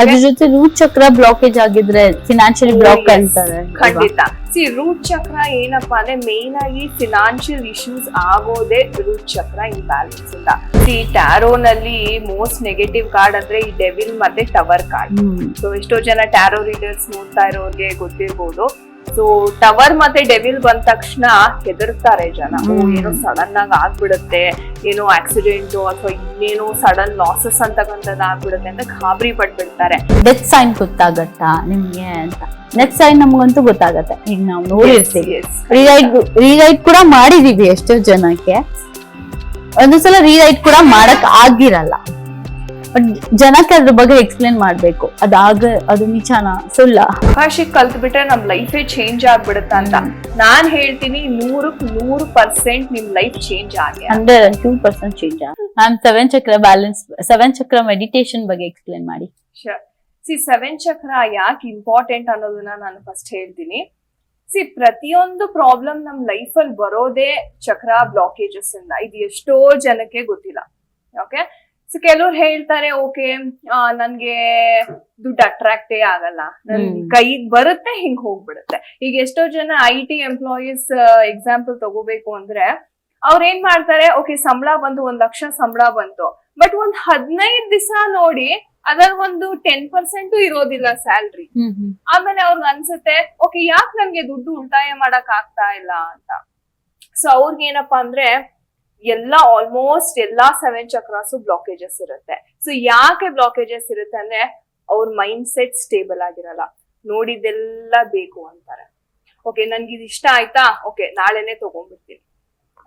ಅದ್ರ ಜೊತೆ ರೂಟ್ ಚಕ್ರ ಬ್ಲಾಕೇಜ್ ಆಗಿದ್ರೆ ಫಿನಾನ್ಷಿಯಲಿ ಬ್ಲಾಕ್ ಅಂತಾರೆ ಖಂಡಿತ. ಸಿ ರೂಟ್ ಚಕ್ರ ಏನಪ್ಪಾ ಅಂದ್ರೆ ಮೇನ್ ಆಗಿ ಫಿನಾನ್ಷಿಯಲ್ ಇಶ್ಯೂಸ್ ಆಗೋದೇ ರೂಟ್ ಚಕ್ರ ಇಂಬ್ಯಾಲೆನ್ಸ್ ಇಂದ ಸಿ ಟ್ಯಾರೋ ನಲ್ಲಿ ಮೋಸ್ಟ್ ನೆಗೆಟಿವ್ ಕಾರ್ಡ್ ಅಂದ್ರೆ ಈ ಡೆವಿಲ್ ಮತ್ತೆ ಟವರ್ ಕಾರ್ಡ್ ಸೊ ಎಷ್ಟೋ ಜನ ಟ್ಯಾರೋ ರೀಡರ್ಸ್ ನೋಡ್ತಾ ಇರೋರ್ಗೆ ಗೊತ್ತಿರ್ಬೋದು. ಸೊ ಟವರ್ ಮತ್ತೆ ಡೆವಿಲ್ ಬಂದ ತಕ್ಷಣ ಹೆದರ್ತಾರೆ ಜನ. ಓ ಏನೋ ಸಡನ್ ಆಗಿ ಆಗ್ಬಿಡುತ್ತೆ. ಏನೋ ಆಕ್ಸಿಡೆಂಟ್ ಅಥವಾ ಇನ್ನೇನೋ ಸಡನ್ ಲಾಸಸ್ ಅಂತಕ್ಕಂಥದ್ದು ಆಗ್ಬಿಡುತ್ತೆ ಅಂತ ಗಾಬರಿ ಪಟ್ಬಿಡ್ತಾರೆ. ಡೆತ್ ಸೈನ್ ಗೊತ್ತಾಗತ್ತಾ ನಿಮ್ಗೆ ಅಂತ? ನೆಕ್ಸ್ಟ್ ಸೈನ್ ನಮ್ಗಂತೂ ಗೊತ್ತಾಗತ್ತೆ. ಈಗ ನಾವು ನೋಡಿರ್ತೀವಿ. ರಿರೈಟ್ ಕೂಡ ಮಾಡಿದೀವಿ ಎಷ್ಟೋ ಜನಕ್ಕೆ. ಒಂದೊಂದ್ಸಲ ರೀರೈಟ್ ಕೂಡ ಮಾಡಕ್ ಆಗಿರಲ್ಲ. ಜನಕ್ಕೆ ಅದ್ರ ಬಗ್ಗೆ ಎಕ್ಸ್ಪ್ಲೇನ್ ಮಾಡ್ಬೇಕು. ಅದಾಗ ಅದು ನಿಜಾನ? ಸುಳ್ಳ? ಭಾಷೆ ಕಲ್ತ್ ಬಿಟ್ರೆ ನಮ್ ಲೈಫೇ ಚೇಂಜ್ ಆಗ್ಬಿಡುತ್ತ ಅಂತ. ನಾನ್ ಹೇಳ್ತೀನಿ ನೂರಕ್ ನೂರು ಪರ್ಸೆಂಟ್ ನಿಮ್ ಲೈಫ್ ಚೇಂಜ್ ಆಗಿ ಅಂದ್ರೆ and two percent change ma'am seven chakra balance seven chakra meditation ಬಗ್ಗೆ ಎಕ್ಸ್ಪ್ಲೇನ್ ಮಾಡಿ. ಸಿ ಸೆವೆನ್ ಚಕ್ರ ಯಾಕೆ ಇಂಪಾರ್ಟೆಂಟ್ ಅನ್ನೋದನ್ನ ನಾನು ಫಸ್ಟ್ ಹೇಳ್ತೀನಿ. ಸಿ ಪ್ರತಿಯೊಂದು ಪ್ರಾಬ್ಲಮ್ ನಮ್ ಲೈಫ್ ಅಲ್ಲಿ ಬರೋದೇ ಚಕ್ರ ಬ್ಲಾಕೇಜಸ್ ಇಂದ. ಇದು ಎಷ್ಟೋ ಜನಕ್ಕೆ ಗೊತ್ತಿಲ್ಲ. ಓಕೆ ಸೊ ಕೆಲವ್ರು ಹೇಳ್ತಾರೆ ಓಕೆ ನನ್ಗೆ ದುಡ್ಡು ಅಟ್ರಾಕ್ಟೇ ಆಗಲ್ಲ. ನನ್. ಕೈಗ್ ಬರುತ್ತೆ ಹಿಂಗ್ ಹೋಗ್ಬಿಡುತ್ತೆ. ಈಗ ಎಷ್ಟೋ ಜನ ಐ ಟಿ ಎಂಪ್ಲಾಯೀಸ್ ಎಕ್ಸಾಂಪಲ್ ತಗೋಬೇಕು ಅಂದ್ರೆ ಅವ್ರ ಏನ್ ಮಾಡ್ತಾರೆ ಓಕೆ ಸಂಬಳ ಬಂತು ಒಂದ್ ಲಕ್ಷ ಸಂಬಳ ಬಂತು. ಬಟ್ ಒಂದ್ ಹದಿನೈದು ದಿವಸ ನೋಡಿ ಅದ್ರಲ್ಲಿ ಒಂದು ಟೆನ್ ಪರ್ಸೆಂಟ್ ಇರೋದಿಲ್ಲ ಸ್ಯಾಲ್ರಿ ಆಮೇಲೆ ಅವ್ರಿಗೆ ಅನ್ಸುತ್ತೆ ಓಕೆ ಯಾಕೆ ನನ್ಗೆ ದುಡ್ಡು ಉಳಿತಾಯ ಮಾಡಕ್ ಆಗ್ತಾ ಇಲ್ಲ ಅಂತ? ಸೊ ಅವ್ರಿಗೆ ಏನಪ್ಪಾ ಅಂದ್ರೆ ಎಲ್ಲ ಆಲ್ಮೋಸ್ಟ್ ಎಲ್ಲಾ ಸೆವೆನ್ ಚಕ್ರಾಸು ಬ್ಲಾಕೇಜಸ್ ಇರುತ್ತೆ. ಸೊ ಯಾಕೆ ಬ್ಲಾಕೇಜಸ್ ಇರುತ್ತೆ ಅಂದ್ರೆ ಅವ್ರ ಮೈಂಡ್ ಸೆಟ್ ಸ್ಟೇಬಲ್ ಆಗಿರಲ್ಲ. ನೋಡಿದೆಲ್ಲ ಬೇಕು ಅಂತಾರೆ. ಓಕೆ ನನ್ಗೆ ಇದು ಇಷ್ಟ ಆಯ್ತಾ? ಓಕೆ ನಾಳೆನೆ ತಗೊಂಡ್ಬಿಡ್ತೀನಿ.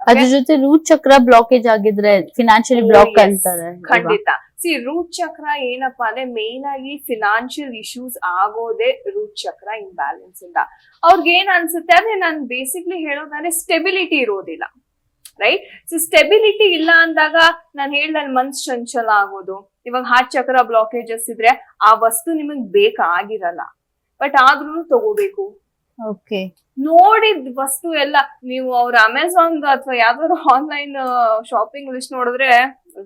ಅದ್ರ ಜೊತೆ ರೂಟ್ ಚಕ್ರ ಬ್ಲಾಕೇಜ್ ಆಗಿದ್ರೆ ಫಿನಾನ್ಷಿಯಲಿ ಬ್ಲಾಕ್ ಅಂತಾರೆ ಖಂಡಿತ. ಸಿ ರೂಟ್ ಚಕ್ರ ಏನಪ್ಪಾ ಅಂದ್ರೆ ಮೇನ್ ಆಗಿ ಫಿನಾನ್ಷಿಯಲ್ ಇಶ್ಯೂಸ್ ಆಗೋದೇ ರೂಟ್ ಚಕ್ರ ಇಂಬ್ಯಾಲೆನ್ಸ್ ಇಂದ. ಅವ್ರಿಗೆ ಏನ್ ಅನ್ಸುತ್ತೆ ಅಂದ್ರೆ ನಾನು ಬೇಸಿಕ್ಲಿ ಹೇಳೋದಂದ್ರೆ ಸ್ಟೆಬಿಲಿಟಿ ಇರೋದಿಲ್ಲ. ರೈಟ್ ಸೊ ಸ್ಟೆಬಿಲಿಟಿ ಇಲ್ಲ ಅಂದಾಗ ನಾನು ನನ್ ಮನ್ಸ್ ಚಂಚಲ ಆಗೋದು. ಇವಾಗ ಹಾರ್ಟ್ ಚಕ್ರ ಬ್ಲಾಕೇಜಸ್ ಇದ್ರೆ ಆ ವಸ್ತು ನಿಮಗ್ ಬೇಕಾಗಿರಲ್ಲ ಬಟ್ ಆದ್ರೂ ತಗೋಬೇಕು. ಓಕೆ ನೋಡಿದ ವಸ್ತು ಎಲ್ಲ ನೀವು ಅವ್ರ ಅಮೆಝಾನ್ ಅಥವಾ ಯಾವ್ದಾದ್ರು ಆನ್ಲೈನ್ ಶಾಪಿಂಗ್ ಲಿಸ್ಟ್ ನೋಡಿದ್ರೆ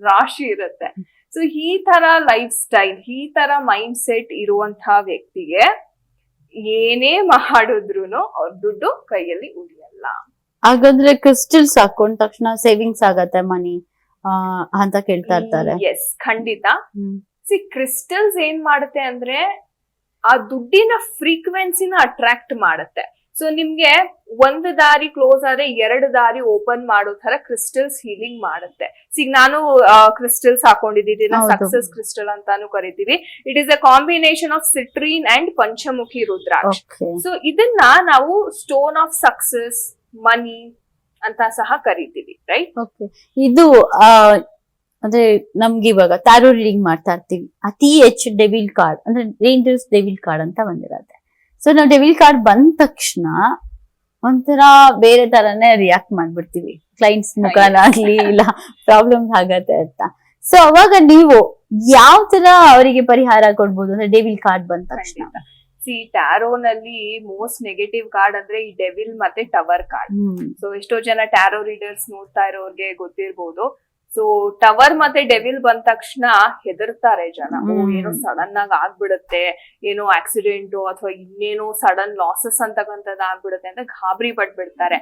ರಾಶಿ ಇರುತ್ತೆ. ಸೊ ಈ ತರ ಲೈಫ್ ಸ್ಟೈಲ್ ಈ ತರ ಮೈಂಡ್ ಸೆಟ್ ಇರುವಂತಹ ವ್ಯಕ್ತಿಗೆ ಏನೇ ಮಾಡಿದ್ರು ಅವ್ರ ದುಡ್ಡು ಕೈಯಲ್ಲಿ ಉಳಿಯಲ್ಲ. ಹಾಗಾದ್ರೆ ಕ್ರಿಸ್ಟಲ್ಸ್ ಹಾಕೊಂಡ ತಕ್ಷಣ ಸೇವಿಂಗ್ಸ್ ಆಗತ್ತೆ ಮನಿ ಅಂತ ಕೇಳ್ತಾ ಇರ್ತಾರೆ. ಎಸ್ ಖಂಡಿತ. ಸಿ ಕ್ರಿಸ್ಟಲ್ಸ್ ಏನ್ ಮಾಡುತ್ತೆ ಅಂದ್ರೆ ಆ ದುಡ್ಡಿನ ಫ್ರೀಕ್ವೆನ್ಸಿನ ಅಟ್ರಾಕ್ಟ್ ಮಾಡುತ್ತೆ. ಸೊ ನಿಮ್ಗೆ ಒಂದು ದಾರಿ ಕ್ಲೋಸ್ ಆದ್ರೆ ಎರಡು ದಾರಿ ಓಪನ್ ಮಾಡೋ ತರ ಕ್ರಿಸ್ಟಲ್ಸ್ ಹೀಲಿಂಗ್ ಮಾಡುತ್ತೆ. ಈಗ ನಾನು ಕ್ರಿಸ್ಟಲ್ಸ್ ಹಾಕೊಂಡಿದ್ದೀನಿ. ಸಕ್ಸಸ್ ಕ್ರಿಸ್ಟಲ್ ಅಂತಾನು ಕರಿತೀವಿ. It is a combination of citrine and panchmukhi rudraksha. So ಇದನ್ನ ನಾವು ಸ್ಟೋನ್ ಆಫ್ ಸಕ್ಸಸ್ ಮನಿ ಅಂತ ಸಹ ಕರಿತೀವಿ ರೈಟ್ ಓಕೆ ಇದು ಅಂದ್ರೆ ನಮ್ಗೆ ಇವಾಗ ಟ್ಯಾರೋ ರೀಡಿಂಗ್ ಮಾಡ್ತಾ ಇರ್ತೀವಿ. ಅತಿ ಹೆಚ್ಚು ಡೆವಿಲ್ ಕಾರ್ಡ್ ಅಂದ್ರೆ ಡೇಂಜರಸ್ ಡೆವಿಲ್ ಕಾರ್ಡ್ ಅಂತ ಬಂದಿರತ್ತೆ. ಸೊ ನಾವು ಡೆವಿಲ್ ಕಾರ್ಡ್ ಬಂದ ತಕ್ಷಣ ಒಂಥರ ಬೇರೆ ತರನೇ ರಿಯಾಕ್ಟ್ ಮಾಡ್ಬಿಡ್ತೀವಿ. ಕ್ಲೈಂಟ್ಸ್ ಮುಖಾನಾಗ್ಲಿ ಇಲ್ಲ ಪ್ರಾಬ್ಲಮ್ ಆಗತ್ತೆ ಅಂತ. ಸೊ ಅವಾಗ ನೀವು ಯಾವ ತರ ಅವರಿಗೆ ಪರಿಹಾರ ಕೊಡ್ಬೋದು? ಅಂದ್ರೆ ಡೆವಿಲ್ ಕಾರ್ಡ್ ಬಂದ ತಕ್ಷಣ. ಸಿ ಟ್ಯಾರೋನಲ್ಲಿ ಮೋಸ್ಟ್ ನೆಗೆಟಿವ್ ಕಾರ್ಡ್ ಅಂದ್ರೆ ಈ ಡೆವಿಲ್ ಮತ್ತೆ ಟವರ್ ಕಾರ್ಡ್. ಸೊ ಎಷ್ಟೋ ಜನ ಟ್ಯಾರೋ ರೀಡರ್ಸ್ ನೋಡ್ತಾ ಇರೋರ್ಗೆ ಗೊತ್ತಿರ್ಬೋದು. ಸೊ ಟವರ್ ಮತ್ತೆ ಡೆವಿಲ್ ಬಂದ ತಕ್ಷಣ ಹೆದರ್ತಾರೆ ಜನ. ಓ ಏನೋ ಸಡನ್ ಆಗಿ ಆಗ್ಬಿಡುತ್ತೆ ಏನೋ ಆಕ್ಸಿಡೆಂಟ್ ಅಥವಾ ಇನ್ನೇನೋ ಸಡನ್ ಲಾಸಸ್ ಅಂತಕ್ಕಂಥದ್ದು ಆಗ್ಬಿಡುತ್ತೆ ಅಂತ ಗಾಬರಿ ಪಟ್ಬಿಡ್ತಾರೆ.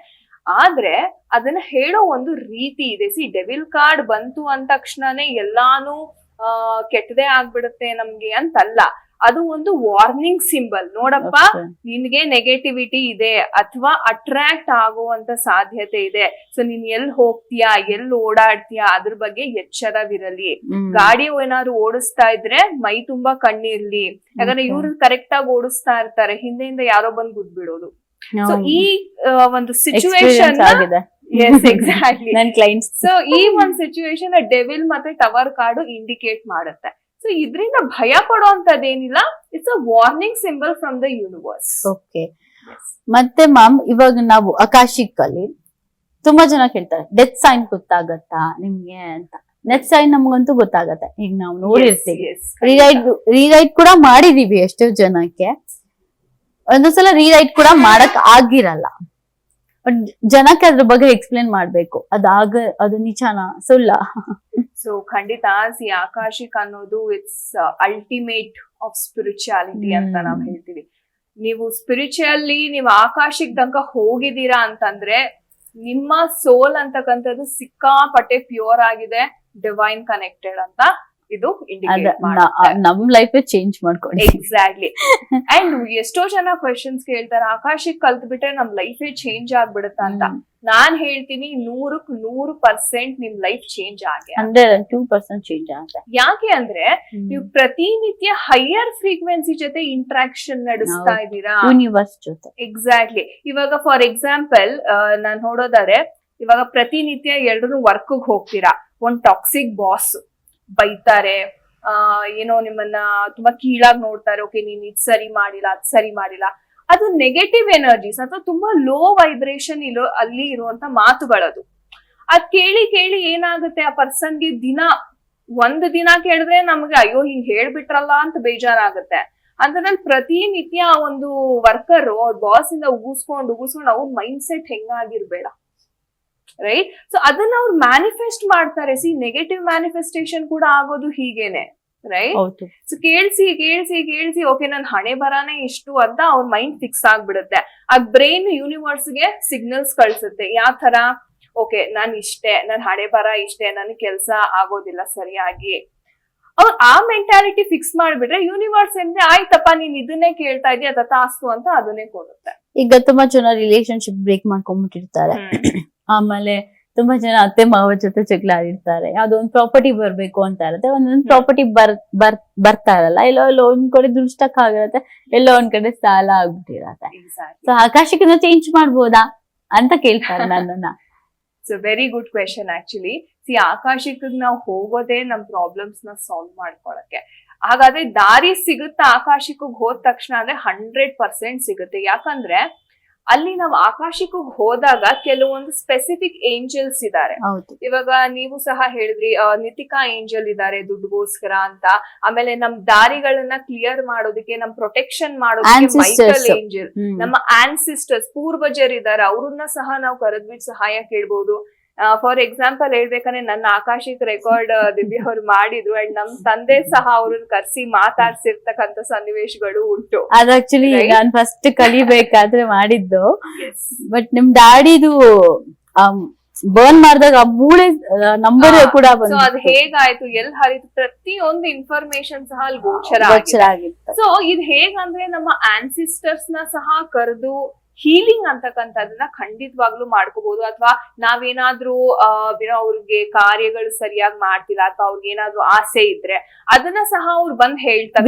ಆದ್ರೆ ಅದನ್ನ ಹೇಳೋ ಒಂದು ರೀತಿ ಇದೆ. ಸಿ ಡೆವಿಲ್ ಕಾರ್ಡ್ ಬಂತು ಅಂದ ತಕ್ಷಣನೇ ಎಲ್ಲಾನು ಆ ಕೆಟ್ಟದೇ ಆಗ್ಬಿಡುತ್ತೆ ನಮ್ಗೆ ಅಂತಲ್ಲ. ಅದು ಒಂದು ವಾರ್ನಿಂಗ್ ಸಿಂಬಲ್ ನೋಡಪ್ಪ. ನಿನ್ಗೆ ನೆಗೆಟಿವಿಟಿ ಇದೆ ಅಥವಾ ಅಟ್ರಾಕ್ಟ್ ಆಗುವಂತ ಸಾಧ್ಯತೆ ಇದೆ. ಸೊ ನೀನ್ ಎಲ್ ಹೋಗ್ತೀಯಾ ಎಲ್ ಓಡಾಡ್ತೀಯಾ ಅದ್ರ ಬಗ್ಗೆ ಎಚ್ಚರವಿರಲಿ. ಗಾಡಿ ಏನಾದ್ರು ಓಡಿಸ್ತಾ ಇದ್ರೆ ಮೈ ತುಂಬಾ ಕಣ್ಣಿರ್ಲಿ. ಯಾಕಂದ್ರೆ. ಇವ್ರು ಕರೆಕ್ಟ್ ಆಗಿ ಓಡಿಸ್ತಾ ಇರ್ತಾರೆ ಹಿಂದೆಯಿಂದ ಯಾರೋ ಬಂದ್ ಗುದ್ಬಿಡೋದು. ಸೊ ಈ ಒಂದು ಸಿಚುವೇಶನ್ ಆಗಿದೆ. ಎಸ್ ಎಕ್ಸಾಕ್ಟ್ಲಿ ಸೊ ಈ ಒಂದು ಸಿಚುವೇಶನ್ ಡೆವಿಲ್ ಮತ್ತೆ ಟವರ್ ಕಾರ್ಡ್ ಇಂಡಿಕೇಟ್ ಮಾಡುತ್ತೆ. ಸೊ ಇದರಿಂದ ಭಯ ಪಡುವಂತದ್ದೇನಿಲ್ಲ it's a warning symbol from the universe okay ಮತ್ತೆ ಮ್ಯಾಮ್ ಇವಾಗ ನಾವು ಅಕಾಶಿಕಲ್ಲಿ ತುಂಬಾ ಜನ ಕೇಳ್ತಾರೆ ಡೆತ್ ಸೈನ್ ಗೊತ್ತಾಗತ್ತಾ ನಿಮ್ಗೆ? ಅಂತ. ಡೆತ್ ಸೈನ್ ನಮ್ಗಂತೂ ಗೊತ್ತಾಗತ್ತೆ. ಈಗ ನಾವು ನೋಡಿರ್ತೀವಿ. ರೀರೈಟ್ ರೀರೈಟ್ ಕೂಡ ಮಾಡಿದೀವಿ ಎಷ್ಟೋ ಜನಕ್ಕೆ. ಒಂದೊಂದ್ಸಲ ರೀರೈಟ್ ಕೂಡ ಮಾಡಕ್ ಆಗಿರಲ್ಲ. ಜನಕ್ಕೆ ಅದ್ರ ಬಗ್ಗೆ ಎಕ್ಸ್ಪ್ಲೇನ್ ಮಾಡ್ಬೇಕು. ಅದಾಗ ಅದು ನಿಜಾನ? ಸುಳ್ಳ. ಸೊ ಖಂಡಿತ ಸಿ ಆಕಾಶಿಕ್ ಅನ್ನೋದು ಇಟ್ಸ್ ಅಲ್ಟಿಮೇಟ್ ಆಫ್ ಸ್ಪಿರಿಚುಯಾಲಿಟಿ ಅಂತ ನಾವು ನಾವ್ ಹೇಳ್ತೀವಿ. ನೀವು ಸ್ಪಿರಿಚುಯಲ್ಲಿ ನೀವು ಆಕಾಶಿಕ್ ತನಕ ಹೋಗಿದ್ದೀರಾ ಅಂತಂದ್ರೆ ನಿಮ್ಮ ಸೋಲ್ ಅಂತಕ್ಕಂಥದ್ದು ಸಿಕ್ಕಾಪಟ್ಟೆ ಪ್ಯೂರ್ ಆಗಿದೆ ಡಿವೈನ್ ಕನೆಕ್ಟೆಡ್ ಅಂತ. ಇದು ನಮ್ ಲೈಫ್ ಚೇಂಜ್ ಮಾಡ್ಕೊಂಡು. ಎಕ್ಸಾಕ್ಟ್ಲಿ ಅಂಡ್ ಎಷ್ಟೋ ಜನ ಕ್ವೆಶನ್ಸ್ ಕೇಳ್ತಾರೆ ಆಕಾಶಕ್ಕೆ ಕಲ್ತ್ ಬಿಟ್ರೆ ನಮ್ ಲೈಫ್ ಚೇಂಜ್ ಆಗ್ಬಿಡುತ್ತ ಅಂತ. ನಾನ್ ಹೇಳ್ತೀನಿ ನೂರಕ್ ನೂರು ಪರ್ಸೆಂಟ್ ನಿಮ್ ಲೈಫ್ ಚೇಂಜ್ ಆಗಿ. ಅಂದ್ರೆ ಟೂ ಪರ್ಸೆಂಟ್ ಚೇಂಜ್ ಆಗುತ್ತೆ. ಯಾಕೆ ಅಂದ್ರೆ ನೀವು ಪ್ರತಿನಿತ್ಯ ಹೈಯರ್ ಫ್ರೀಕ್ವೆನ್ಸಿ ಜೊತೆ ಇಂಟ್ರಾಕ್ಷನ್ ನಡೆಸ್ತಾ. ಇದ್ದೀರಾ? ಯೂನಿವರ್ಸ್ ಜೊತೆ. ಎಕ್ಸಾಕ್ಟ್ಲಿ ಇವಾಗ ಫಾರ್ ಎಕ್ಸಾಂಪಲ್ ನಾನ್ ನೋಡೋದಾದ್ರೆ ಇವಾಗ ಪ್ರತಿನಿತ್ಯ ಎರಡರೂ ವರ್ಕ್ ಹೋಗ್ತೀರಾ? ಒಂದ್ ಟಾಕ್ಸಿಕ್ ಬಾಸ್ ಬೈತಾರೆ. ಆ, ಏನೋ ನಿಮ್ಮನ್ನ ತುಂಬಾ ಕೀಳಾಗಿ ನೋಡ್ತಾರೆ. ಓಕೆ, ನೀನ್ ಇದ್ ಸರಿ ಮಾಡಿಲ್ಲ, ಅದ್ ಸರಿ ಮಾಡಿಲ್ಲ. ಅದು ನೆಗೆಟಿವ್ ಎನರ್ಜೀಸ್ ಅಥವಾ ತುಂಬಾ ಲೋ ವೈಬ್ರೇಷನ್ ಇರೋ, ಅಲ್ಲಿ ಇರುವಂತ ಮಾತುಗಳದು. ಅದ್ ಕೇಳಿ ಕೇಳಿ ಏನಾಗುತ್ತೆ? ಆ ಪರ್ಸನ್ಗೆ ದಿನ, ಒಂದ್ ದಿನ ಕೇಳಿದ್ರೆ ನಮ್ಗೆ ಅಯ್ಯೋ, ಹಿಂಗ್ ಹೇಳ್ಬಿಟ್ರಲ್ಲ ಅಂತ ಬೇಜಾರಾಗುತ್ತೆ. ಅಂತದ್ರಲ್ಲಿ ಪ್ರತಿನಿತ್ಯ ಒಂದು ವರ್ಕರ್ ಅವ್ರ ಬಾಸ್ ಇಂದ ಉಗಿಸ್ಕೊಂಡು ಉಗಿಸ್ಕೊಂಡು ಅವ್ರ ಮೈಂಡ್ ಸೆಟ್ ಹೆಂಗಾಗಿರ್ಬೇಡ. ರೈಟ್ ಸೊ ಅದನ್ನ ಅವ್ರು ಮ್ಯಾನಿಫೆಸ್ಟ್ ಮಾಡ್ತಾರೆ. ಸಿ ನೆಗೆಟಿವ್ ಮ್ಯಾನಿಫೆಸ್ಟೇಷನ್ ಕೂಡ ಆಗೋದು ಹೀಗೇನೆ ರೈಟ್ ಸೊ ಕೇಳಿಸಿ ಕೇಳ್ಸಿ ಕೇಳಿಸಿ ಓಕೆ ನನ್ ಹಣೆ ಬರಾನೇ ಇಷ್ಟು ಅಂತ ಅವ್ರ ಮೈಂಡ್ ಫಿಕ್ಸ್ ಆಗ್ಬಿಡುತ್ತೆ. ಆ ಬ್ರೈನ್ ಯೂನಿವರ್ಸ್ಗೆ ಸಿಗ್ನಲ್ಸ್ ಕಳ್ಸುತ್ತೆ. ಯಾವ ತರ ಓಕೆ ನಾನ್ ಇಷ್ಟೇ ನನ್ ಹಣೆ ಬರ ಇಷ್ಟೇ ನನ್ ಕೆಲ್ಸ ಆಗೋದಿಲ್ಲ ಸರಿಯಾಗಿ. ಅವ್ರು ಆ ಮೆಂಟಾಲಿಟಿ ಫಿಕ್ಸ್ ಮಾಡ್ಬಿಟ್ರೆ ಯೂನಿವರ್ಸ್ ಎಂದ್ರೆ ಆಯ್ತಪ್ಪ ನೀನ್ ಇದನ್ನೇ ಕೇಳ್ತಾ ಇದೀಯ ತಾಸ್ತು ಅಂತ ಅದನ್ನೇ ಕೊಡುತ್ತೆ. ಈಗ ತುಂಬಾ ಜನ ರಿಲೇಶನ್ಶಿಪ್ ಬ್ರೇಕ್ ಮಾಡ್ಕೊಂಡ್ಬಿಟ್ಟಿರ್ತಾರೆ. ಆಮೇಲೆ ತುಂಬಾ ಜನ ಅತ್ತೆ ಮಾವ ಜೊತೆ ಜಗಳ ಆಡಿರ್ತಾರೆ ಯಾವ್ದೋ ಒಂದ್ ಪ್ರಾಪರ್ಟಿ ಬರ್ಬೇಕು ಅಂತ ಇರುತ್ತೆ. ಒಂದೊಂದು ಪ್ರಾಪರ್ಟಿ ಬರ್ ಬರ್ ಬರ್ತಾ ಇರಲ್ಲ ಎಲ್ಲೋ ಎಲ್ಲೋ ಒಂದ್ ಕಡೆ ದುಡ್ಸ್ಟಕ್ ಆಗಿರತ್ತೆ. ಎಲ್ಲೋ ಒಂದ್ ಕಡೆ ಸಾಲ ಆಗ್ಬಿಟ್ಟಿರತ್ತೆ. ಸೊ ಆಕಾಶಕ್ಕಿಂತ ಚೇಂಜ್ ಮಾಡ್ಬೋದಾ? ಅಂತ ಕೇಳ್ತಾರೆ ನನ್ನನ್ನ. So very good question actually see ಆಕಾಶಕ್ಕೆ ನಾವು ಹೋಗೋದೇ ನಮ್ ಪ್ರಾಬ್ಲಮ್ಸ್ನ ಸಾಲ್ವ್ ಮಾಡ್ಕೊಳಕ್ಕೆ. ಹಾಗಾದ್ರೆ ದಾರಿ ಸಿಗುತ್ತಾ ಆಕಾಶಕ್ಕೆ ಹೋದ ತಕ್ಷಣ ಅಂದ್ರೆ ಹಂಡ್ರೆಡ್ ಪರ್ಸೆಂಟ್ ಸಿಗುತ್ತೆ. ಯಾಕಂದ್ರೆ ಅಲ್ಲಿ ನಾವು ಆಕಾಶಕ್ಕೂ ಹೋದಾಗ ಕೆಲವೊಂದು ಸ್ಪೆಸಿಫಿಕ್ ಏಂಜಲ್ಸ್ ಇದ್ದಾರೆ. ಇವಾಗ ನೀವು ಸಹ ಹೇಳಿದ್ರಿ ನಿತಿಕಾ ಏಂಜಲ್ ಇದ್ದಾರೆ ದುಡ್ಡುಗೋಸ್ಕರ ಅಂತ. ಆಮೇಲೆ ನಮ್ ದಾರಿಗಳನ್ನ ಕ್ಲಿಯರ್ ಮಾಡೋದಕ್ಕೆ ನಮ್ ಪ್ರೊಟೆಕ್ಷನ್ ಮಾಡೋದಕ್ಕೆ ಮೈಕಲ್ ಏಂಜಲ್. ನಮ್ಮ ಆನ್ಸಿಸ್ಟರ್ಸ್ ಪೂರ್ವಜರ್ ಇದ್ದಾರೆ ಅವ್ರನ್ನ ಸಹ ನಾವು ಕರೆದ್ಬಿಟ್ಟು ಸಹಾಯ ಕೇಳ್ಬೋದು. ಫಾರ್ ಎಕ್ಸಾಂಪಲ್ ಹೇಳ್ಬೇಕಂದ್ರೆ ನನ್ನ ಆಕಾಶಿಕ್ ರೆಕಾರ್ಡ್ ದಿವ್ಯ ಅವ್ರು ಮಾಡಿದ್ರು ಅಂಡ್ ನಮ್ ತಂದೆ ಸಹ ಅವ್ರನ್ನ ಕರ್ಸಿ ಮಾತಾಡ್ಸಿರ್ತಕ್ಕಂತ ಸನ್ನಿವೇಶಗಳು ಉಂಟು. ಅದು ಆಕ್ಚುಲಿ? ನಾನ್ ಫಸ್ಟ್ ಕಲಿಬೇಕಾದ್ರೆ ಮಾಡಿದ್ದು. ಬಟ್ ನಿಮ್ ಡ್ಯಾಡಿದು ಬರ್ನ್ ಮಾಡಿದಾಗ ಮೂಳೆ ನಂಬರ್. ಕೂಡ ಬಂತು. ಅದು ಹೇಗಾಯ್ತು? ಎಲ್ ಹರಿತು? ಪ್ರತಿಯೊಂದು ಇನ್ಫಾರ್ಮೇಶನ್ ಸಹ ಅಲ್ಲಿ ಗೋಚರ ಆಗಿದೆ. ಗೋಚರ ಆಗಿತ್ತು. ಸೊ ಇದು ಹೇಗಂದ್ರೆ ನಮ್ಮ ಆನ್ಸಿಸ್ಟರ್ಸ್ನ ಸಹ ಕರೆದು ಹೀಲಿಂಗ್ ಅಂತಕ್ಕಂಥದನ್ನ ಖಂಡಿತವಾಗ್ಲೂ ಮಾಡ್ಕೋಬಹುದು ಅಥವಾ ನಾವೇನಾದ್ರೂ ಅಹ್ ಏನೋ ಅವ್ರಿಗೆ ಕಾರ್ಯಗಳು ಸರಿಯಾಗಿ ಮಾಡ್ತಿಲ್ಲ ಅಥವಾ ಅವ್ರಿಗೆ ಏನಾದ್ರೂ ಆಸೆ ಇದ್ರೆ ಅದನ್ನ ಸಹ ಅವ್ರು ಬಂದ್ ಹೇಳ್ತಾರೆ.